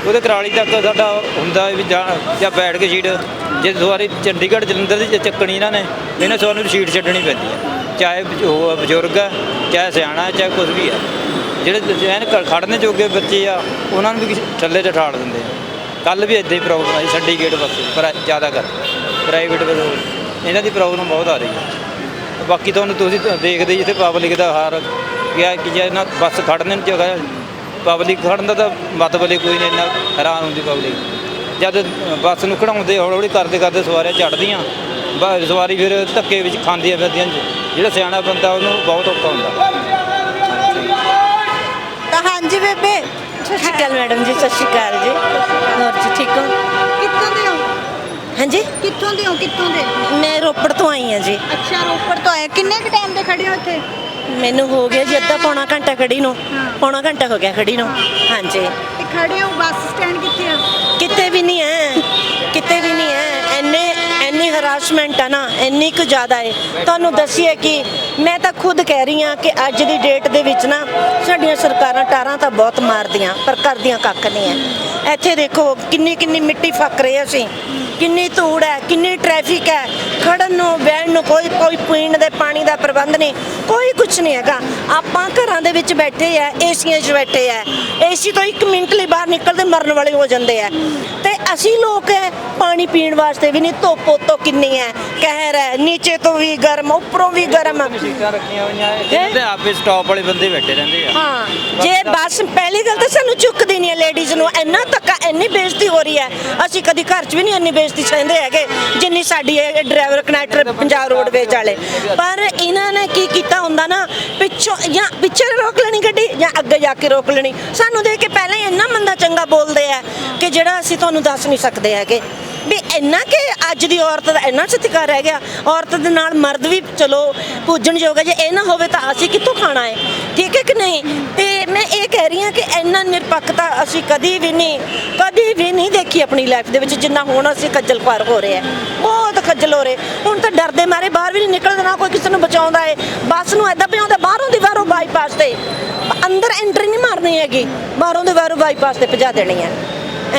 ਉਹਦੇ ਕਰਾਲੀ ਤੱਕ ਸਾਡਾ ਹੁੰਦਾ ਵੀ ਜਾਂ ਜਾਂ ਬੈਠ ਕੇ ਸੀਟ ਜੇ ਸਵਾਰੀ ਚੰਡੀਗੜ੍ਹ, ਜਲੰਧਰ ਦੀ ਚੱਕਣੀ ਇਹਨਾਂ ਨੇ, ਇਹਨਾਂ ਸਵਾਰੀ ਨੂੰ ਸੀਟ ਛੱਡਣੀ ਪੈਂਦੀ ਹੈ ਚਾਹੇ ਉਹ ਬਜ਼ੁਰਗ ਹੈ ਚਾਹੇ ਸਿਆਣਾ ਹੈ ਚਾਹੇ ਕੁਝ ਵੀ ਹੈ ਜਿਹੜੇ ਐਨ ਖ- ਖੜਨੇ ਜੋਗੇ ਬੱਚੇ ਆ, ਉਹਨਾਂ ਨੂੰ ਵੀ ਥੱਲੇ ਤੇ ਠਾਲ ਦਿੰਦੇ ਆ। ਕੱਲ ਵੀ ਇਦਾਂ ਹੀ ਪ੍ਰੋਬਲਮ ਆਈ ਸੱਡੀ ਗੇਟ ਬੱਸ, ਪਰ ਜ਼ਿਆਦਾ ਕਰ। ਪ੍ਰਾਈਵੇਟ ਬੱਸ ਇਹਨਾਂ ਦੀ ਪ੍ਰੋਬਲਮ ਬਹੁਤ ਆ ਰਹੀ ਹੈ ਬਾਕੀ ਤੁਹਾਨੂੰ ਤੁਸੀਂ ਦੇਖਦੇ ਜਿੱਥੇ ਪਬਲਿਕ ਦਾ ਹਾਰ ਗਿਆ ਕਿ ਜੇ ਇਹਨਾਂ ਬੱਸ ਖੜਨੇ ਨੂੰ ਜਗ੍ਹਾ ਪਬਲਿਕ ਖੜਨ ਦਾ ਤਾਂ ਮਤਲਬ ਹੀ ਕੋਈ ਨਹੀਂ ਇੰਨਾ ਹੈਰਾਨ ਹੁੰਦੀ ਪਬਲਿਕ ਜਦ ਬੱਸ ਨੂੰ ਖੜਾਉਂਦੇ ਹੌਲੀ ਹੌਲੀ ਕਰਦੇ ਕਰਦੇ ਸਵਾਰੀਆਂ ਚੜਦੀਆਂ ਬਸ ਸਵਾਰੀ ਫਿਰ ਧੱਕੇ ਵਿੱਚ ਖਾਂਦੀਆਂ ਫਿਰਦੀਆਂ। ਜਿਹੜਾ ਸਿਆਣਾ ਬੰਦਾ ਉਹਨੂੰ ਬਹੁਤ ਔਖਾ ਹੁੰਦਾ। ਤਾਂ ਹਾਂਜੀ ਬੇਬੇ। ਸਤਿ ਸ਼੍ਰੀ ਅਕਾਲ ਮੈਡਮ ਜੀ ਸਤਿ ਸ਼੍ਰੀ ਅਕਾਲ ਜੀ। ਹੋਰ ਜੀ ਠੀਕ ਹੋ? ਹਾਂਜੀ? ਕਿੱਥੋਂ ਦੇ ਹੋ? ਕਿੱਥੋਂ ਦੇ? ਮੈਂ ਰੋਪੜ ਤੋਂ ਆਈ ਹਾਂ ਜੀ। ਅੱਛਾ ਰੋਪੜ ਤੋਂ ਆਏ। ਕਿੰਨੇ ਕੁ ਟਾਈਮ ਦੇ ਖੜੇ ਹੋ ਇੱਥੇ? ਮੈਨੂੰ ਹੋ ਗਿਆ ਜੀ ਅੱਧਾ ਪੌਣਾ ਘੰਟਾ ਖੜੀ ਨੂੰ। ਪੌਣਾ ਘੰਟਾ ਹੋ ਗਿਆ ਖੜੀ ਨੂੰ। ਹਾਂਜੀ। ਤੇ ਖੜੇ ਹੋ ਬੱਸ ਸਟੈਂਡ ਕਿੱਥੇ ਆ? ਕਿਤੇ ਵੀ ਨਹੀਂ ਹੈ। ਕਿਤੇ ਵੀ ਨਹੀਂ ਹੈ। ਐਨੇ ਐਨੀ ਹਰਾਸਮੈਂਟ ਆ ਨਾ ਇੰਨੀ ਕੁ ਜ਼ਿਆਦਾ ਹੈ ਤੁਹਾਨੂੰ ਦੱਸੀਏ ਕਿ ਮੈਂ ਤਾਂ ਖੁਦ ਕਹਿ ਰਹੀ ਹਾਂ ਕਿ ਅੱਜ ਦੀ ਡੇਟ ਦੇ ਵਿੱਚ ਨਾ ਸਾਡੀਆਂ ਸਰਕਾਰਾਂ ਟਾਰਾਂ ਤਾਂ ਬਹੁਤ ਮਾਰਦੀਆਂ ਪਰ ਕਰਦੀਆਂ ਕੱਖ ਨਹੀਂ ਹੈ। ਇੱਥੇ ਦੇਖੋ ਕਿੰਨੀ ਕਿੰਨੀ ਮਿੱਟੀ ਫੱਕ ਰਹੇ ਅਸੀਂ। ਕਿੰਨੀ ਧੂੜ ਹੈ, ਕਿੰਨੀ ਟ੍ਰੈਫਿਕ ਹੈ ਖੜਨ ਨੂੰ, ਬਹਿਣ ਨੂੰ ਕੋਈ ਕੋਈ ਪੀਣ ਦੇ ਪਾਣੀ ਦਾ ਪ੍ਰਬੰਧ ਨਹੀਂ, ਕੋਈ ਕੁਝ ਨਹੀਂ ਹੈਗਾ। ਆਪਾਂ ਘਰਾਂ ਦੇ ਵਿੱਚ ਬੈਠੇ ਆ, ਏਸੀਆਂ 'ਚ ਬੈਠੇ ਆ। ਏਸੀ ਤੋਂ 1 ਮਿੰਟ ਲਈ ਬਾਹਰ ਨਿਕਲਦੇ, ਮਰਨ ਵਾਲੇ ਹੋ ਜਾਂਦੇ ਆ। ਤੇ ਅਸੀਂ ਲੋਕ ਹੈ ਪਾਣੀ ਪੀਣ ਵਾਸਤੇ ਵੀ ਨਹੀਂ ਧੁੱਪ ਉੱਤੋਂ ਕਿੰਨੀ ਹੈ ਕਹਿਰ ਹੈ ਨੀਚੇ ਤੋਂ ਵੀ ਗਰਮ ਉੱਪਰੋਂ ਵੀ ਗਰਮ। ਸੀਟਾਂ ਰੱਖੀਆਂ ਹੋਈਆਂ ਇਹਦੇ ਆਪੇ ਸਟਾਪ ਵਾਲੇ ਬੰਦੇ ਬੈਠੇ ਰਹਿੰਦੇ ਆ। ਹਾਂ ਜੇ ਬੱਸ ਪਹਿਲੀ ਗੱਲ ਤਾਂ ਸਾਨੂੰ ਚੁੱਕਦੀ ਨਹੀਂ ਹੈ ਲੇਡੀਜ਼ ਨੂੰ ਇੰਨਾ ਧੱਕਾ ਇੰਨੀ ਬੇਇੱਜ਼ਤੀ ਹੋ ਰਹੀ ਹੈ ਅਸੀਂ ਕਦੀ ਘਰ 'ਚ ਵੀ ਨਹੀਂ ਇੰਨੀ ਬੇਇੱਜ਼ਤੀ ਸਹਿੰਦੇ ਹੈਗੇ ਜਿੰਨੀ ਸਾਡੀ ਇਹ ਡਰਾਈਵਰ ਕਨੈਕਟਰ ਪੰਜਾਬ ਰੋਡਵੇਜ਼ ਵਾਲੇ। ਪਰ ਇਹਨਾਂ ਨੇ ਕੀ ਕੀਤਾ ਹੁੰਦਾ ਨਾ ਪਿੱਛੋਂ ਜਾਂ ਪਿੱਛੇ ਰੋਕ ਲੈਣੀ ਗੱਡੀ ਜਾਂ ਅੱਗੇ ਜਾ ਕੇ ਰੋਕ ਲੈਣੀ। ਸਾਨੂੰ ਦੇਖ ਕੇ ਪਹਿਲਾਂ ਹੀ ਇੰਨਾ ਮੰਦਾ ਚੰਗਾ ਬੋਲਦੇ ਆ ਕਿ ਜਿਹੜਾ ਅਸੀਂ ਤੁਹਾਨੂੰ ਦੱਸ ਨਹੀਂ ਸਕਦੇ ਹੈਗੇ। ਵੀ ਇੰਨਾ ਕਿ ਅੱਜ ਦੀ ਔਰਤ ਦਾ ਇੰਨਾ ਸਤਿਕਾਰ ਰਹਿ ਗਿਆ, ਔਰਤ ਦੇ ਨਾਲ ਮਰਦ ਵੀ ਚਲੋ ਪੂਜਣਯੋਗ ਹੈ, ਜੇ ਇਹ ਨਾ ਹੋਵੇ ਤਾਂ ਅਸੀਂ ਕਿੱਥੋਂ ਖਾਣਾ ਹੈ? ਠੀਕ ਹੈ ਕਿ ਨਹੀਂ? ਤੇ ਮੈਂ ਇਹ ਕਹਿ ਰਹੀ ਹਾਂ ਕਿ ਇੰਨਾ ਨਿਰਪੱਖਤਾ ਅਸੀਂ ਕਦੀ ਵੀ ਨਹੀਂ, ਕਦੀ ਵੀ ਨਹੀਂ ਦੇਖੀ ਆਪਣੀ ਲਾਈਫ ਦੇ ਵਿੱਚ, ਜਿੰਨਾ ਹੁਣ ਅਸੀਂ ਖੱਜਲ ਖੁਆਰ ਹੋ ਰਹੇ ਆ ਬਹੁਤ ਖੱਜਲ ਹੋ ਰਹੇ। ਹੁਣ ਤਾਂ ਡਰਦੇ ਮਾਰੇ ਬਾਹਰ ਵੀ ਨਹੀਂ ਨਿਕਲਦੇ ਨਾ ਕੋਈ ਕਿਸੇ ਨੂੰ ਬਚਾਉਂਦਾ ਏ ਬੱਸ ਨੂੰ ਐਦਾਂ ਭਜਾਉਂਦਾ, ਬਾਹਰੋਂ ਦੀ ਬਾਹਰੋਂ ਬਾਈਪਾਸ ਤੇ। ਅੰਦਰ ਐਂਟਰੀ ਨਹੀਂ ਮਾਰਨੀ ਹੈਗੀ। ਬਾਹਰੋਂ ਦੇ ਬਾਹਰੋਂ ਬਾਈਪਾਸ ਤੇ ਭਜਾ ਦੇਣੀ ਹੈ।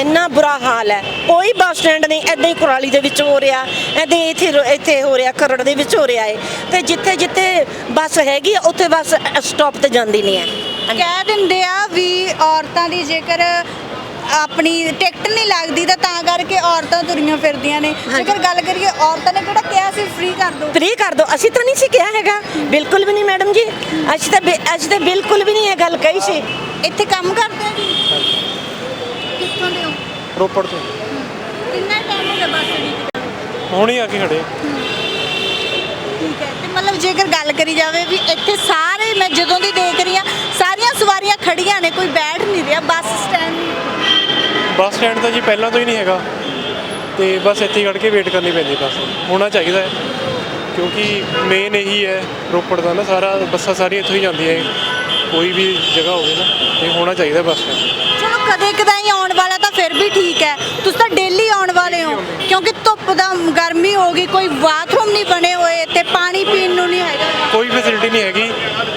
ਇੰਨਾ ਬੁਰਾ ਹਾਲ ਹੈ। ਕੋਈ ਬੱਸ ਸਟੈਂਡ ਨਹੀਂ ਐਦਾਂ ਹੀ ਕੁਰਾਲੀ ਦੇ ਵਿੱਚ ਹੋ ਰਿਹਾ ਐਦਾਂ ਹੀ ਇੱਥੇ ਇੱਥੇ ਹੋ ਰਿਹਾ ਖਰੜ ਦੇ ਵਿੱਚ ਹੋ ਰਿਹਾ ਹੈ ਤੇ ਜਿੱਥੇ ਜਿੱਥੇ ਬੱਸ ਹੈਗੀ ਆ, ਉੱਥੇ ਬੱਸ ਸਟਾਪ ਤੇ ਜਾਂਦੀ ਨਹੀਂ ਹੈ। ਕਹਿ ਦਿੰਦੇ ਆ ਵੀ ਔਰਤਾਂ ਦੀ ਜੇਕਰ ਆਪਣੀ ਟਿਕਟ ਨਹੀਂ ਲੱਗਦੀ ਤਾਂ ਤਾਂ ਕਰਕੇ ਔਰਤਾਂ ਤੁਰੀਆਂ ਫਿਰਦੀਆਂ ਨੇ। ਜੇਕਰ ਗੱਲ ਕਰੀਏ ਔਰਤਾਂ ਨੇ ਕਿਹੜਾ ਕਿਹਾ ਸੀ ਫ੍ਰੀ ਕਰ ਦਿਓ? ਫ੍ਰੀ ਕਰ ਦਿਓ। ਅਸੀਂ ਤਾਂ ਨਹੀਂ ਸੀ ਕਿਹਾ ਹੈਗਾ। ਬਿਲਕੁਲ ਵੀ ਨਹੀਂ ਮੈਡਮ ਜੀ। ਅਸੀਂ ਤਾਂ ਬਿ- ਅਸੀਂ ਤਾਂ ਬਿਲਕੁਲ ਵੀ ਨਹੀਂ ਇਹ ਗੱਲ ਕਹੀ ਸੀ। ਇੱਥੇ ਕੰਮ ਕਰਦੇ ਆ ਜੀ? ਕਿੱਥੋਂ ਦੇ ਹੋ? ਰੋਪੜ ਤੋਂ। ਕਿੰਨਾ ਟਾਈਮ ਹੋ ਗਿਆ ਬੱਸ ਉਡੀਕਦੇ ਹੁਣ ਆ ਕੇ ਖੜੇ। ਠੀਕ ਹੈ। ਤੇ ਮਤਲਬ ਜੇਕਰ ਗੱਲ ਕਰੀ ਜਾਵੇ ਵੀ ਇੱਥੇ ਸਾਰੇ ਮੈਂ ਜਦੋਂ ਦੀ ਦੇਖ ਰਹੀ ਆ ਸਾਰੀਆਂ ਸਵਾਰੀਆਂ ਖੜੀਆਂ ਨੇ ਕੋਈ ਬੈਠ ਨਹੀਂ ਰਿਹਾ ਬੱਸ ਸਟੈਂਡ ਬੱਸ ਸਟੈਂਡ ਤਾਂ ਜੀ ਪਹਿਲਾਂ ਤੋਂ ਹੀ ਨਹੀਂ ਹੈਗਾ। ਤੇ ਬਸ ਇੱਥੇ ਹੀ ਖੜ ਕੇ ਵੇਟ ਕਰਨੀ ਪੈਂਦੀ ਬਸ। ਹੋਣਾ ਚਾਹੀਦਾ ਹੈ। ਕਿਉਂਕਿ ਮੇਨ ਇਹੀ ਹੈ ਰੋਪੜ ਦਾ ਨਾ ਸਾਰਾ ਬੱਸਾਂ ਸਾਰੀਆਂ ਇੱਥੋਂ ਹੀ ਜਾਂਦੀਆਂ ਹੈ ਕੋਈ ਵੀ ਜਗ੍ਹਾ ਹੋਵੇ ਨਾ ਇਹ ਹੋਣਾ ਚਾਹੀਦਾ ਬੱਸ। ਸਟੈਂਡ ਚਲੋ ਕਦੇ ਕਦਾਈ ਆਉਣ ਵਾਲਾ ਤਾਂ ਫਿਰ ਵੀ ਠੀਕ ਹੈ। ਤੁਸੀਂ ਤਾਂ ਡੇਲੀ ਆਉਣ ਵਾਲੇ ਹੋ ਕਿਉਂਕਿ ਧੁੱਪ ਦਾ ਗਰਮੀ ਹੋ ਗਈ ਕੋਈ ਬਾਥਰੂਮ ਨਹੀਂ ਬਣੇ ਹੋਏ ਤੇ ਪਾਣੀ ਪੀਣ ਨੂੰ ਨਹੀਂ ਹੈਗਾ। ਕੋਈ ਫੈਸਿਲਿਟੀ ਨਹੀਂ ਹੈਗੀ।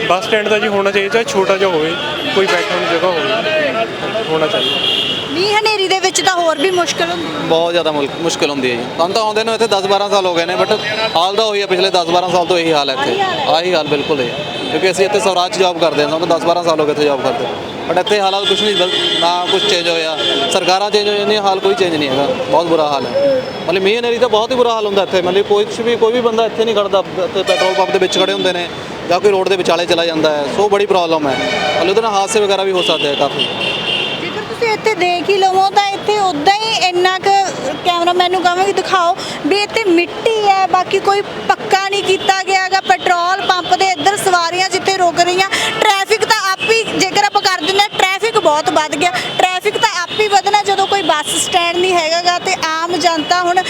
ਬੱਸ ਸਟੈਂਡ ਦਾ ਜੀ ਹੋਣਾ ਚਾਹੀਦਾ ਚਾਹੇ ਛੋਟਾ ਜਿਹਾ ਹੋਵੇ ਕੋਈ ਬੈਠਣ ਨੂੰ ਜਗ੍ਹਾ ਹੋਵੇ ਹੋਣਾ ਚਾਹੀਦਾ। ਮੀਂਹ ਹਨੇਰੀ ਦੇ ਵਿੱਚ ਤਾਂ ਹੋਰ ਵੀ ਮੁਸ਼ਕਲ ਹੁੰਦੀ ਹੈ। ਬਹੁਤ ਜ਼ਿਆਦਾ ਮੁਲ- ਮੁਸ਼ਕਿਲ ਹੁੰਦੀ ਹੈ ਜੀ। ਸਾਨੂੰ ਤਾਂ ਆਉਂਦੇ ਨੂੰ ਇੱਥੇ 10-12 ਸਾਲ ਹੋ ਗਏ ਨੇ ਬਟ ਹਾਲ ਦਾ ਉਹੀ ਹੈ ਪਿਛਲੇ 10-12 ਸਾਲ ਤੋਂ ਇਹੀ ਹਾਲ ਹੈ ਇੱਥੇ। ਆਹੀ ਹਾਲ ਬਿਲਕੁਲ ਹੈ ਕਿਉਂਕਿ ਅਸੀਂ ਇੱਥੇ ਸਵਰਾਜ 'ਚ ਜੌਬ ਕਰਦੇ ਹਾਂ ਸਾਨੂੰ 10-12 ਸਾਲ ਹੋ ਗਏ ਇੱਥੇ ਜੌਬ ਕਰਦੇ ਬਟ ਇੱਥੇ ਹਾਲਾਤ ਕੁਝ ਨਹੀਂ ਨਾ ਕੁਝ ਚੇਂਜ ਹੋਇਆ। ਸਰਕਾਰਾਂ ਚੇਂਜ ਹੋ ਜਾਂਦੀਆਂ ਹਾਲ ਕੋਈ ਚੇਂਜ ਨਹੀਂ ਹੈਗਾ। ਬਹੁਤ ਬੁਰਾ ਹਾਲ ਹੈ। ਮਤਲਬ ਮੀਂਹ ਹਨੇਰੀ ਤਾਂ ਬਹੁਤ ਹੀ ਬੁਰਾ ਹਾਲ ਹੁੰਦਾ ਇੱਥੇ। ਮਤਲਬ ਕੋਈ ਵੀ ਕੋਈ ਵੀ ਬੰਦਾ ਇੱਥੇ ਨਹੀਂ ਖੜਦਾ। ਇੱਥੇ ਪੈਟਰੋਲ ਪੰਪ ਦੇ ਵਿੱਚ ਖੜੇ ਹੁੰਦੇ ਨੇ ਜਾਂ ਕੋਈ ਰੋਡ ਦੇ ਵਿਚਾਲੇ ਚਲਾ ਜਾਂਦਾ ਹੈ। ਸੋ ਬੜੀ ਪ੍ਰੋਬਲਮ ਹੈ। ਮਤਲਬ ਉਹਦੇ ਨਾਲ ਹਾਦਸੇ ਵਗੈਰਾ ਵੀ ਹੋ ਸਕਦੇ ਆ ਕਾਫੀ। ਇੱਥੇ ਦੇਖ ਹੀ ਲਵੋ ਤਾਂ ਇੱਥੇ ਉਦਾਂ ਹੀ ਇੰਨਾ ਕੁ ਕੈਮਰਾਮੈਨ ਨੂੰ ਕਹਾਂਗੇ ਦਿਖਾਓ ਵੀ ਇੱਥੇ ਮਿੱਟੀ ਹੈ, ਬਾਕੀ ਕੋਈ ਪੱਕਾ ਨਹੀਂ ਕੀਤਾ ਗਿਆ ਗਿਆਗਾ ਪੈਟਰੋਲ ਪੰਪ ਦੇ ਇੱਧਰ ਸਵਾਰੀਆਂ ਜਿੱਥੇ ਰੁਕ ਰਹੀਆਂ, ਟ੍ਰੈਫਿਕ ਤਾਂ ਆਪ ਹੀ ਜੇਕਰ ਆਪਾਂ ਕਰ ਦਿੰਦੇ ਹਾਂ, ਟ੍ਰੈਫਿਕ ਬਹੁਤ ਵੱਧ ਗਿਆ। ਟ੍ਰੈਫਿਕ ਤਾਂ ਆਪ ਹੀ ਵਧਣਾ ਜਦੋਂ ਕੋਈ ਬੱਸ ਸਟੈਂਡ ਨਹੀਂ ਹੈਗਾਗਾ ਤੇ ਆਮ ਜਨਤਾ ਹੁਣ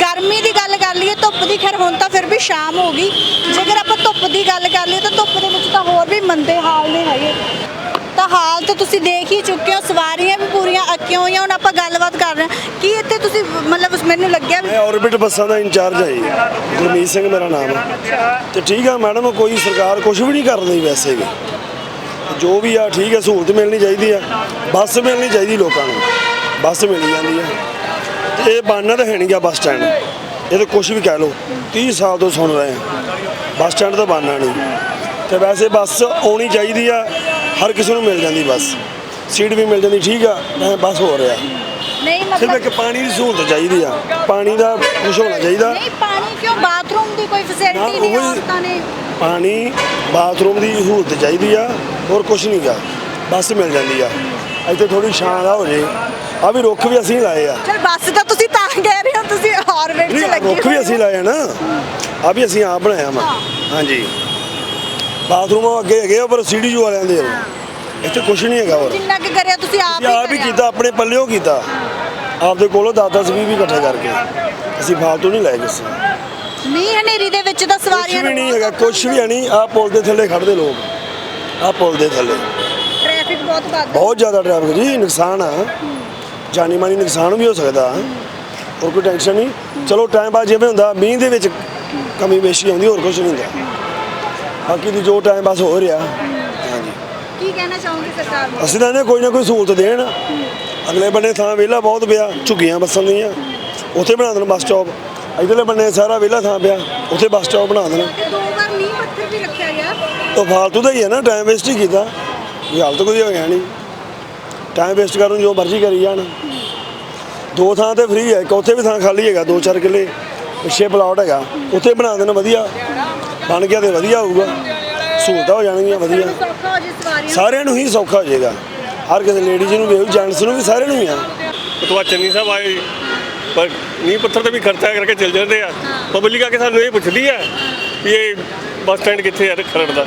ਗਰਮੀ ਦੀ ਗੱਲ ਕਰ ਲਈਏ, ਧੁੱਪ ਦੀ ਖੈਰ ਹੁਣ ਤਾਂ ਫਿਰ ਵੀ ਸ਼ਾਮ ਹੋ ਗਈ। ਜੇਕਰ ਆਪਾਂ ਧੁੱਪ ਦੀ ਗੱਲ ਕਰ ਲਈਏ ਤਾਂ ਧੁੱਪ ਦੇ ਵਿੱਚ ਤਾਂ ਹੋਰ ਵੀ ਮੰਦੇ ਹਾਲ ਨੇ ਹੈਗੇ। ਤਾਂ ਹਾਲ ਤਾਂ ਤੁਸੀਂ ਦੇਖ ਹੀ ਚੁੱਕੇ ਹੋ, ਸਵਾਰੀਆਂ ਵੀ ਪੂਰੀਆਂ ਅੱਕੀਆਂ ਹੋਈਆਂ, ਹੁਣ ਆਪਾਂ ਗੱਲਬਾਤ ਕਰ ਰਹੇ ਹਾਂ। ਕੀ ਇੱਥੇ ਤੁਸੀਂ, ਮਤਲਬ ਮੈਨੂੰ ਲੱਗਿਆ ਵੀ ਮੈਂ ਔਰਬਿਟ ਬੱਸਾਂ ਦਾ ਇੰਚਾਰਜ ਹਾਂ ਜੀ। ਗੁਰਮੀਤ ਸਿੰਘ ਮੇਰਾ ਨਾਮ ਹੈ। ਤੇ ਠੀਕ ਆ ਮੈਡਮ, ਕੋਈ ਸਰਕਾਰ ਕੁਝ ਵੀ ਨਹੀਂ ਕਰ ਰਹੀ ਵੈਸੇ ਵੀ। ਜੋ ਵੀ ਆ, ਠੀਕ ਹੈ ਸਹੂਲਤ ਮਿਲਣੀ ਚਾਹੀਦੀ ਆ। ਬੱਸ ਮਿਲਣੀ ਚਾਹੀਦੀ ਲੋਕਾਂ ਨੂੰ। ਬੱਸ ਮਿਲ ਜਾਂਦੀ ਆ। ਤੇ ਇਹ ਬਾਨਾ ਤਾਂ ਹੈ ਨਹੀਂ ਗਿਆ ਬੱਸ ਸਟੈਂਡ। ਇਹ ਤਾਂ ਕੁਝ ਵੀ ਕਹਿ ਲਓ 30 ਸਾਲ ਤੋਂ ਸੁਣ ਰਹੇ ਆ। ਬੱਸ ਸਟੈਂਡ ਤਾਂ ਬਾਨਾ ਨਹੀਂ। ਤੇ ਵੈਸੇ ਬੱਸ ਆਉਣੀ ਚਾਹੀਦੀ ਆ। ਹਰ ਕਿਸੇ ਨੂੰ ਮਿਲ ਜਾਂਦੀ ਬੱਸ। ਸੀਟ ਵੀ ਮਿਲ ਜਾਂਦੀ ਠੀਕ ਆ ਐ ਬੱਸ ਹੋ ਰਿਹਾ। ਨਹੀਂ ਸਿਰਫ ਮਤਲਬ ਇੱਕ ਪਾਣੀ ਦੀ ਸਹੂਲਤ ਚਾਹੀਦੀ ਆ। ਪਾਣੀ ਦਾ ਕੁਝ ਹੋਣਾ ਚਾਹੀਦਾ। ਨਹੀਂ ਪਾਣੀ ਕਿਉਂ? ਬਾਥਰੂਮ ਦੀ ਕੋਈ ਨਾ, ਫੈਸਿਲਿਟੀ ਨਹੀਂ ਉਹੀ- ਔਰਤਾਂ ਨੇ। ਪਾਣੀ ਬਾਥਰੂਮ ਦੀ ਸਹੂਲਤ ਚਾਹੀਦੀ ਆ ਹੋਰ ਕੁਝ ਨਹੀਂਗਾ ਬੱਸ ਮਿਲ ਜਾਂਦੀ ਆ। ਇੱਥੇ ਥੋੜੀ ਛਾਂ ਦਾ ਹੋ ਜੇ। ਆ ਵੀ ਰੁੱਖ ਵੀ ਅਸੀਂ ਲਾਏ ਆ। ਚਲ ਬੱਸ ਤਾਂ ਤੁਸੀਂ ਤਾਂ ਕਹਿ ਰਹੇ ਹੋ ਤੁਸੀਂ ਆਰਬਿਟ 'ਚ ਨਹੀਂ ਲੱਗੇ ਰੁੱਖ ਵੀ ਅਸੀਂ ਲਾਏ ਆ ਨਾ। ਆ ਵੀ ਅਸੀਂ ਆਪ ਬਣਾਇਆ ਵਾ। ਹਾਂਜੀ। ਬਾਥਰੂਮ ਅੱਗੇ ਹੈਗੇ ਆ ਪਰ ਸੀਡੀ ਜੂ ਵਾਲਿਆਂ ਦੇ ਆ। ਇੱਥੇ ਕੁਝ ਨਹੀਂ ਹੈਗਾ ਹੋਰ। ਜਿੰਨਾ ਕਿ ਕਰਿਆ ਤੁਸੀਂ ਆਪ ਅਸੀਂ ਆਪ ਹੀ। ਕੀਤਾ ਆਪਣੇ ਪੱਲਿਓ ਕੀਤਾ। ਆਪਦੇ ਕੋਲੋਂ 10-10 20 ਵੀ ਇਕੱਠੇ ਕਰਕੇ। ਅਸੀਂ ਫਾਲਤੂ ਨਹੀਂ ਲਾਏ ਕਿਸੇ। ਮੀਂਹ ਹਨੇਰੀ ਦੇ ਵਿੱਚ ਤਾਂ ਸਵਾਰੀਆਂ ਵੀ ਨਹੀਂ ਹੈਗਾ ਕੁਝ ਵੀ ਹੈ ਨਹੀਂ ਆ ਪੁਲ ਦੇ ਥੱਲੇ ਖੜਦੇ ਲੋਕ। ਆ ਪੁਲ ਦੇ ਥੱਲੇ। ਟ੍ਰੈਫਿਕ ਬਹੁਤ ਵੱਧ ਬਹੁਤ ਜ਼ਿਆਦਾ ਟ੍ਰੈਫਿਕ ਜੀ ਨੁਕਸਾਨ ਆ। ਜਾਨੀ ਮਾਨੀ ਨੁਕਸਾਨ ਵੀ ਹੋ ਸਕਦਾ। ਹੋਰ ਕੋਈ ਟੈਨਸ਼ਨ ਨਹੀਂ। ਚਲੋ ਟਾਈਮ ਬਾਅਦ ਜਿਵੇਂ ਹੁੰਦਾ ਮੀਂਹ ਦੇ ਵਿੱਚ ਕਮੀ ਬੇਸ਼ੀ ਆਉਂਦੀ ਹੋਰ ਕੁਝ ਨਹੀਂ ਹੁੰਦਾ। ਬਾਕੀ ਦੀ ਜੋ ਟਾਈਮ ਪਾਸ ਹੋ ਰਿਹਾ। ਹਾਂਜੀ। ਕੀ ਕਹਿਣਾ ਚਾਹੋਗੇ ਸਰਕਾਰ ਨੂੰ? ਅਸੀਂ ਤਾਂ ਇਹਨੇ ਕੋਈ ਨਾ ਕੋਈ ਸਹੂਲਤ ਦੇਣ। ਅਗਲੇ ਬੰਨੇ ਥਾਂ ਵਿਹਲਾ ਬਹੁਤ ਪਿਆ ਝੁੱਗੀਆਂ ਬੱਸਾਂ ਦੀਆਂ। ਉੱਥੇ ਬਣਾ ਦੇਣ ਬੱਸ ਸਟਾਪ ਇਧਰਲੇ ਬੰਨੇ ਸਾਰਾ ਵਿਹਲਾ ਥਾਂ ਪਿਆ ਉੱਥੇ ਬੱਸ ਸਟਾਪ ਬਣਾ ਦੇਣ। ਦੋ ਵਾਰ ਨੀਂਹ ਪੱਥਰ ਵੀ ਰੱਖਿਆ ਗਿਆ। ਉਹ ਫਾਲਤੂ ਦਾ ਹੀ ਹੈ ਨਾ ਟਾਈਮ ਵੇਸਟ ਹੀ ਕੀਤਾ। ਕੋਈ ਹਾਲਤ ਕੋਈ ਹੋਇਆ ਨਹੀਂ। ਟਾਈਮ ਵੇਸਟ ਕਰਨ ਜੋ ਮਰਜ਼ੀ ਕਰੀ ਜਾਣ। ਦੋ ਥਾਂ ਤੇ ਫ੍ਰੀ ਹੈ ਇੱਕ ਉੱਥੇ ਵੀ ਥਾਂ ਖਾਲੀ ਹੈਗਾ ਦੋ ਚਾਰ ਕਿੱਲੇ। ਪਿੱਛੇ ਪਲਾਟ ਹੈਗਾ ਉੱਥੇ ਬਣਾ ਦੇਣ ਵਧੀਆ। ਬਣ ਗਿਆ ਤੇ ਵਧੀਆ ਹੋਊਗਾ। ਸਹੂਲਤਾਂ ਹੋ ਜਾਣਗੀਆਂ ਵਧੀਆ। ਸੌਖਾ ਹੋ ਜੇ ਸਵਾਰੀਆਂ। ਸਾਰਿਆਂ ਨੂੰ ਹੀ ਸੌਖਾ ਹੋ ਜਾਏਗਾ। ਹਰ ਕਿਸੇ ਲੇਡੀਜ਼ ਨੂੰ ਵੀ ਜੈਂਟਸ ਨੂੰ ਵੀ ਸਾਰਿਆਂ ਨੂੰ ਹੀ ਆ। ਉਤਵਾ ਚੰਨੀ ਸਾਹਿਬ ਆਏ ਪਰ ਨੀਂਹ ਪੱਥਰ ਤੇ ਵੀ ਖਰਚਾ ਕਰਕੇ ਚੱਲ ਜਾਂਦੇ ਆ। ਪਬਲਿਕ ਆ ਕੇ ਸਾਨੂੰ ਇਹ ਪੁੱਛਦੀ ਆ ਵੀ ਇਹ ਬੱਸ ਸਟੈਂਡ ਕਿੱਥੇ ਆ ਖਰੜ ਦਾ?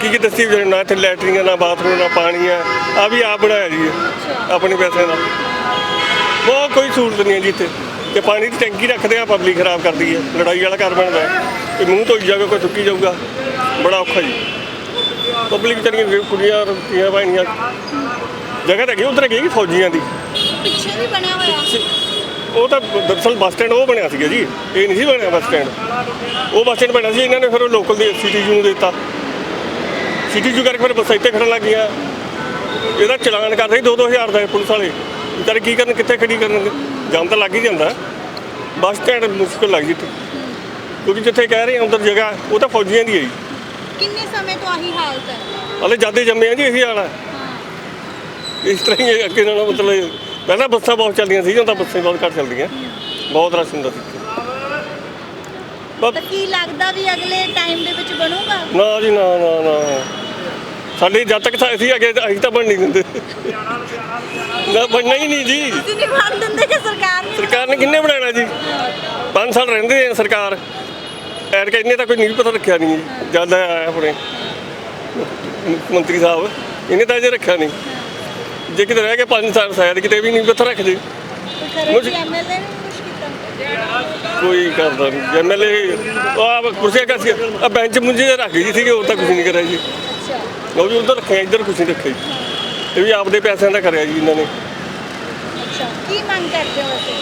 ਕੀ ਕੀ ਦੱਸੀ ਵੀ ਨਾ ਇੱਥੇ ਲੈਟਰਿੰਗ ਨਾ ਬਾਥਰੂਮ ਨਾ ਪਾਣੀ ਆ ਆ ਵੀ ਆਪ ਬਣਾਇਆ ਜੀ ਆਪਣੇ ਪੈਸੇ ਨਾਲ ਬਹੁਤ ਕੋਈ ਸਹੂਲਤ ਨਹੀਂ ਹੈ ਜੀ ਇੱਥੇ। ਤੇ ਪਾਣੀ ਦੀ ਟੈਂਕੀ ਰੱਖਦੇ ਆ ਪਬਲਿਕ ਖਰਾਬ ਕਰਦੀ ਹੈ। ਲੜਾਈ ਵਾਲਾ ਘਰ ਬਣਦਾ। ਇਹ ਮੂੰਹ ਧੋਈ ਜਾਵੇ ਕੋਈ ਸੁੱਕੀ ਜਾਊਗਾ। ਬੜਾ ਔਖਾ ਜੀ। ਪਬਲਿਕ ਚੜੀਆਂ ਕੁੜੀਆਂ ਰੁਕੀਆਂ ਭਾਈਆਂ ਜਗ੍ਹਾ ਤਾਂ ਹੈਗੀ ਉਧਰ ਹੈਗੀ ਫੌਜੀਆਂ ਦੀ। ਪਿੱਛੇ ਵੀ ਬਣਿਆ ਹੋਇਆ। ਉਹ ਤਾਂ ਦਰਅਸਲ ਬੱਸ ਸਟੈਂਡ ਉਹ ਬਣਿਆ ਸੀਗਾ ਜੀ। ਇਹ ਨਹੀਂ ਸੀ ਬਣਿਆ ਬੱਸ ਸਟੈਂਡ। ਉਹ ਬੱਸ ਸਟੈਂਡ ਬਣਿਆ ਸੀ ਇਹਨਾਂ ਨੇ ਫਿਰ ਉਹ ਲੋਕਲ ਦੇ ਸਿਟੀ ਯੂ ਨੂੰ ਦਿੱਤਾ। ਸਿਟੀ ਯੂ ਕਰਕੇ ਫਿਰ ਬੱਸਾਂ ਇੱਥੇ ਖੜਨ ਲੱਗ ਗਈਆਂ। ਇਹਦਾ ਚਲਾਨ ਕਰਦੇ ਸੀ 2-2000 ਦਾ ਪੁਲਿਸ ਵਾਲੇ। ਵਿਚਾਰੇ ਕੀ ਕਰਨ ਕਿੱਥੇ ਖੜੀ ਕਰਨ ਜਾਮ ਤਾਂ ਲੱਗ ਹੀ ਜਾਂਦਾ। ਬੱਸ ਸਟੈਂਡ ਮੁਸ਼ਕਿਲ ਲੱਗ ਜੀ ਕਿਉਂਕਿ ਜਿੱਥੇ ਕਹਿ ਰਹੇ ਆ ਉਧਰ ਜਗ੍ਹਾ ਉਹ ਤਾਂ ਫੌਜੀਆਂ ਦੀ ਹੈ ਜੀ। ਕਿੰਨੇ ਸਮੇਂ ਤੋਂ ਆਹੀ ਹਾਲਤ ਹੈ ਹਲੇ ਜਾਦੇ ਜੰਮੇ ਆ ਜੀ ਇਹੀ ਹਾਲ ਹੈ। ਇਸ ਤਰ੍ਹਾਂ ਹੀ ਅੱਗੇ ਨਾਲੋਂ ਮਤਲਬ ਪਹਿਲਾਂ ਬੱਸਾਂ ਬਹੁਤ ਚੱਲਦੀਆਂ ਸੀ ਹੁਣ ਤਾਂ ਬੱਸਾਂ ਬਹੁਤ ਘੱਟ ਚੱਲਦੀਆਂ। ਬਹੁਤ ਰਸ਼ ਹੁੰਦਾ ਸੀ ਬਸ ਤਾਂ ਕੀ ਲੱਗਦਾ ਵੀ ਅਗਲੇ ਟਾਈਮ ਦੇ ਵਿੱਚ ਬਣੂਗਾ? ਨਾ ਜੀ ਨਾ ਨਾ ਨਾ। ਸਾਡੇ ਜਦ ਤੱਕ ਅਸੀਂ ਅੱਗੇ ਅਸੀਂ ਤਾਂ ਬਣ ਨਹੀਂ ਦਿੰਦੇ। ਨਾ ਬਣਨਾ ਹੀ ਨਹੀਂ ਜੀ। ਤੁਸੀਂ ਨਹੀਂ ਬਣ ਦਿੰਦੇ ਕਿ ਸਰਕਾਰ ਨੇ? ਸਰਕਾਰ ਨੇ ਕਿੰਨੇ ਬਣਾਉਣਾ ਜੀ? 5 ਸਾਲ ਰਹਿੰਦੇ ਆ ਸਰਕਾਰ। ਐਰ ਇੰਨੇ ਤਾਂ ਕੋਈ ਨਹੀਂ ਪਤਾ ਰੱਖਿਆ ਨਹੀਂ ਜੀ। ਜਦ ਆਇਆ ਆਪਣੇ ਮੰਤਰੀ ਸਾਹਿਬ ਇਹਨੇ ਤਾਂ ਅਜੇ ਰੱਖਿਆ ਨਹੀਂ। ਜੇ ਕਿਤੇ ਰਹਿ ਕੇ 5 ਸਾਲ ਸ਼ਾਇਦ ਕਿਤੇ ਵੀ ਨਹੀਂ ਪਤਾ ਰੱਖ ਜੇ। ਕੋਈ ਕਰਦਾ ਨਹੀਂ। ਐਮਐਲਏ ਆ ਕੁਰਸੀਆਂ ਕਰਸੀ ਆ ਬੈਂਚ ਮੁੰਜੇ ਰੱਖ ਗਈ ਸੀਗੇ ਹੋਰ ਤਾਂ ਕੁਝ ਨਹੀਂ ਕਰਿਆ ਜੀ। ਉਹ ਵੀ ਉਧਰ ਰੱਖਿਆ ਇੱਧਰ ਕੁਝ ਨਹੀਂ ਰੱਖਿਆ ਜੀ। ਇਹ ਵੀ ਆਪਦੇ ਪੈਸਿਆਂ ਦਾ ਕਰਿਆ ਜੀ ਇਹਨਾਂ ਨੇ। ਕੀ ਮੰਗ ਕਰਦੇ ਹੋ ਵੈਸੇ?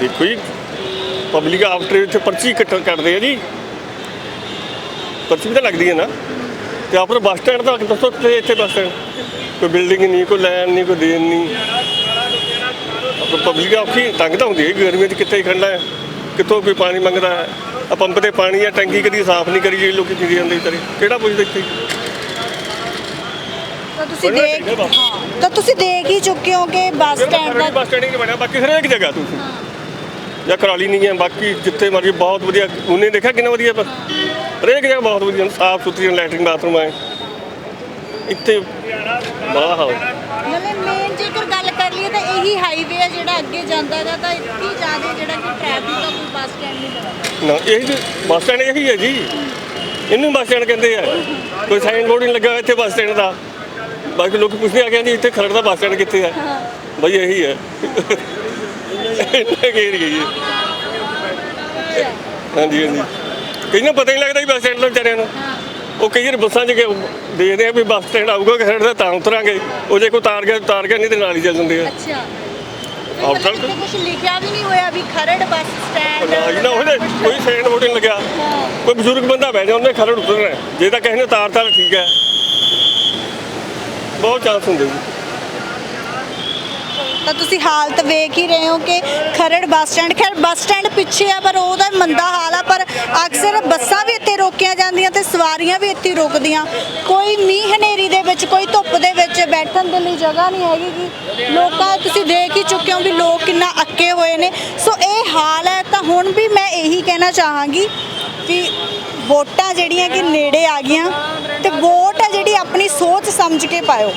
ਦੇਖੋ ਜੀ ਪਬਲਿਕ ਆਫਟਰ ਇੱਥੇ ਪਰਚੀ ਇਕੱਠਾ ਕਰਦੇ ਆ ਜੀ। ਪਰਚੀ ਵੀ ਤਾਂ ਲੱਗਦੀ ਹੈ ਨਾ। ਤੇ ਆਪਰ ਬੱਸ ਸਟੈਂਡ ਦਾ ਦੱਸੋ ਕਿੱਥੇ ਇੱਥੇ ਬੱਸ ਸਟੈਂਡ? ਕੋਈ ਬਿਲਡਿੰਗ ਨਹੀਂ ਕੋਈ ਲੈਣ ਨਹੀਂ ਕੋਈ ਦੇਣ ਨਹੀਂ। ਪਬਲਿਕ ਔਖੀ ਤੰਗ ਤਾਂ ਹੁੰਦੀ ਹੈ ਗਰਮੀ 'ਚ ਕਿੱਥੇ ਹੀ ਖੜਨਾ ਹੈ। ਕਿੱਥੋਂ ਕੋਈ ਪਾਣੀ ਮੰਗਦਾ ਹੈ? ਆ ਪੰਪ ਤੇ ਪਾਣੀ ਆ ਟੈਂਕੀ ਕਦੀ ਸਾਫ਼ ਨਹੀਂ ਕਰੀ ਜੀ ਲੋਕੀ ਪੀ ਜਾਂਦੇ ਵਿਚਾਰੇ। ਕਿਹੜਾ ਪੁੱਛਦਾ ਇੱਥੇ? ਤਾਂ ਤੁਸੀਂ ਦੇਖ। ਹਾਂ ਤਾਂ ਤੁਸੀਂ ਦੇਖ ਹੀ ਚੁੱਕੇ ਹੋ ਕਿ ਬੱਸ ਸਟੈਂਡ ਦਾ ਬੱਸ ਸਟੈਂਡ ਹੀ ਨਹੀਂ ਬਣਿਆ ਬਾਕੀ ਹਰੇਕ ਜਗ੍ਹਾ ਤੁਸੀਂ ਜਾਂ ਕਰਾਲੀ ਨਹੀਂ ਹੈ ਬਾਕੀ ਜਿੱਥੇ ਮਰਜ਼ੀ ਬਹੁਤ ਵਧੀਆ ਉਹਨੇ ਦੇਖਿਆ ਕਿੰਨਾ ਵਧੀਆ ਬਸ ਹਰੇਕ ਜਗ੍ਹਾ ਬਹੁਤ ਵਧੀਆ ਸਾਫ਼ ਸੁਥਰੀਆਂ ਲੈਟਰਿੰਗ ਬਾਥਰੂਮ ਆਏ ਇੱਥੇ ਬੜਾ ਹਾਲ ਮਤਲਬ ਮੇਨ ਜੇਕਰ ਗੱਲ ਕਰ ਲਈਏ ਤਾਂ ਇਹੀ ਹਾਈਵੇ ਹੈ ਜਿਹੜਾ ਅੱਗੇ ਜਾਂਦਾ ਹੈਗਾ ਤਾਂ ਇੱਥੇ ਹੀ ਜ਼ਿਆਦਾ ਜਿਹੜਾ ਕਿ ਟ੍ਰੈਫਿਕ ਦਾ ਕੋਈ ਬੱਸ ਸਟੈਂਡ ਨਹੀਂ ਬਣਦਾ। ਨਾ ਇਹ ਬੱਸ ਸਟੈਂਡ ਇਹੀ ਹੈ ਜੀ। ਇਹਨੂੰ ਬੱਸ ਸਟੈਂਡ ਕਹਿੰਦੇ ਆ। ਕੋਈ ਸਾਈਨ ਬੋਰਡ ਨਹੀਂ ਲੱਗਾ ਇੱਥੇ ਬੱਸ ਸਟੈਂਡ ਦਾ। ਬਾਕੀ ਲੋਕ ਪੁੱਛਦੇ ਆ ਕਿ ਜੀ ਇੱਥੇ ਖਰੜ ਦਾ ਬੱਸ ਸਟੈਂਡ ਕਿੱਥੇ ਹੈ। ਬਈ ਇਹੀ ਹੈ ਗਈ ਹਾਂਜੀ ਹਾਂਜੀ। ਕਈ ਨੂੰ ਪਤਾ ਹੀ ਲੱਗਦਾ ਵੀ ਬੱਸ ਸਟੈਂਡ ਤੋਂ ਵਿਚਾਰਿਆਂ ਨੂੰ। ਉਹ ਕਈ ਵਾਰ ਬੱਸਾਂ 'ਚ ਦੇਖਦੇ ਆ ਵੀ ਬੱਸ ਸਟੈਂਡ ਆਊਗਾ ਖਰੜ ਦਾ ਤਾਂ ਉਤਰਾਂਗੇ। ਉਹ ਜੇ ਕੋਈ ਉਤਾਰ ਗਿਆ ਉਤਾਰ ਗਿਆ ਨਹੀਂ ਤੇ ਨਾਲ ਹੀ ਚੱਲ ਜਾਂਦੇ ਆ। ਅੱਛਾ। ਚੱਲ- ਇੱਥੇ ਕੁਝ ਲਿਖਿਆ ਵੀ ਨਹੀਂ ਹੋਇਆ ਵੀ ਖਰੜ ਬੱਸ ਸਟੈਂਡ ਨਾ ਜੀ ਨਾ ਉਹਦੇ ਕੋਈ ਸਾਈਨ ਬੋਰਡ ਨਹੀਂ ਲੱਗਿਆ। ਕੋਈ ਬਜ਼ੁਰਗ ਬੰਦਾ ਬਹਿ ਜਾ ਉਹਨੇ ਖਰੜ ਉਤਰਨਾ। ਜੇ ਤਾਂ ਕਿਸੇ ਨੇ ਤਾਰ ਤਾਰ ਠੀਕ ਹੈ। ਬਹੁਤ ਚਾਂਸ ਹੁੰਦੇ ਜੀ ਤਾਂ ਤੁਸੀਂ ਹਾਲਤ ਵੇਖ ਹੀ ਰਹੇ ਹੋ ਕਿ ਖਰੜ ਬੱਸ ਸਟੈਂਡ, ਖੈਰ ਬੱਸ ਸਟੈਂਡ ਪਿੱਛੇ ਆ, ਪਰ ਉਹਦਾ ਮੰਦਾ ਹਾਲ ਆ, ਪਰ ਅਕਸਰ ਬੱਸਾਂ ਵੀ ਇੱਥੇ ਰੋਕੀਆਂ ਜਾਂਦੀਆਂ ਤੇ ਸਵਾਰੀਆਂ ਵੀ ਇੱਥੇ ਰੁਕਦੀਆਂ। ਕੋਈ ਮੀਂਹ ਹਨੇਰੀ ਦੇ ਵਿੱਚ, ਕੋਈ ਧੁੱਪ ਦੇ ਵਿੱਚ ਬੈਠਣ ਦੇ ਲਈ ਜਗ੍ਹਾ ਨਹੀਂ ਹੈਗੀ ਕਿ ਲੋਕਾਂ, ਤੁਸੀਂ ਦੇਖ ਹੀ ਚੁੱਕੇ ਹੋ ਵੀ ਲੋਕ ਕਿੰਨਾ ਅੱਕੇ ਹੋਏ ਨੇ। ਸੋ ਇਹ ਹਾਲ ਹੈ ਤਾਂ ਹੁਣ ਵੀ ਮੈਂ ਇਹੀ ਕਹਿਣਾ ਚਾਹਾਂਗੀ ਕਿ ਵੋਟਾਂ ਜਿਹੜੀਆਂ ਕਿ ਨੇੜੇ ਆ ਗਈਆਂ ਤੇ ਵੋਟ ਹੈ ਜਿਹੜੀ ਆਪਣੀ ਸੋਚ ਸਮਝ ਕੇ ਪਾਇਓ।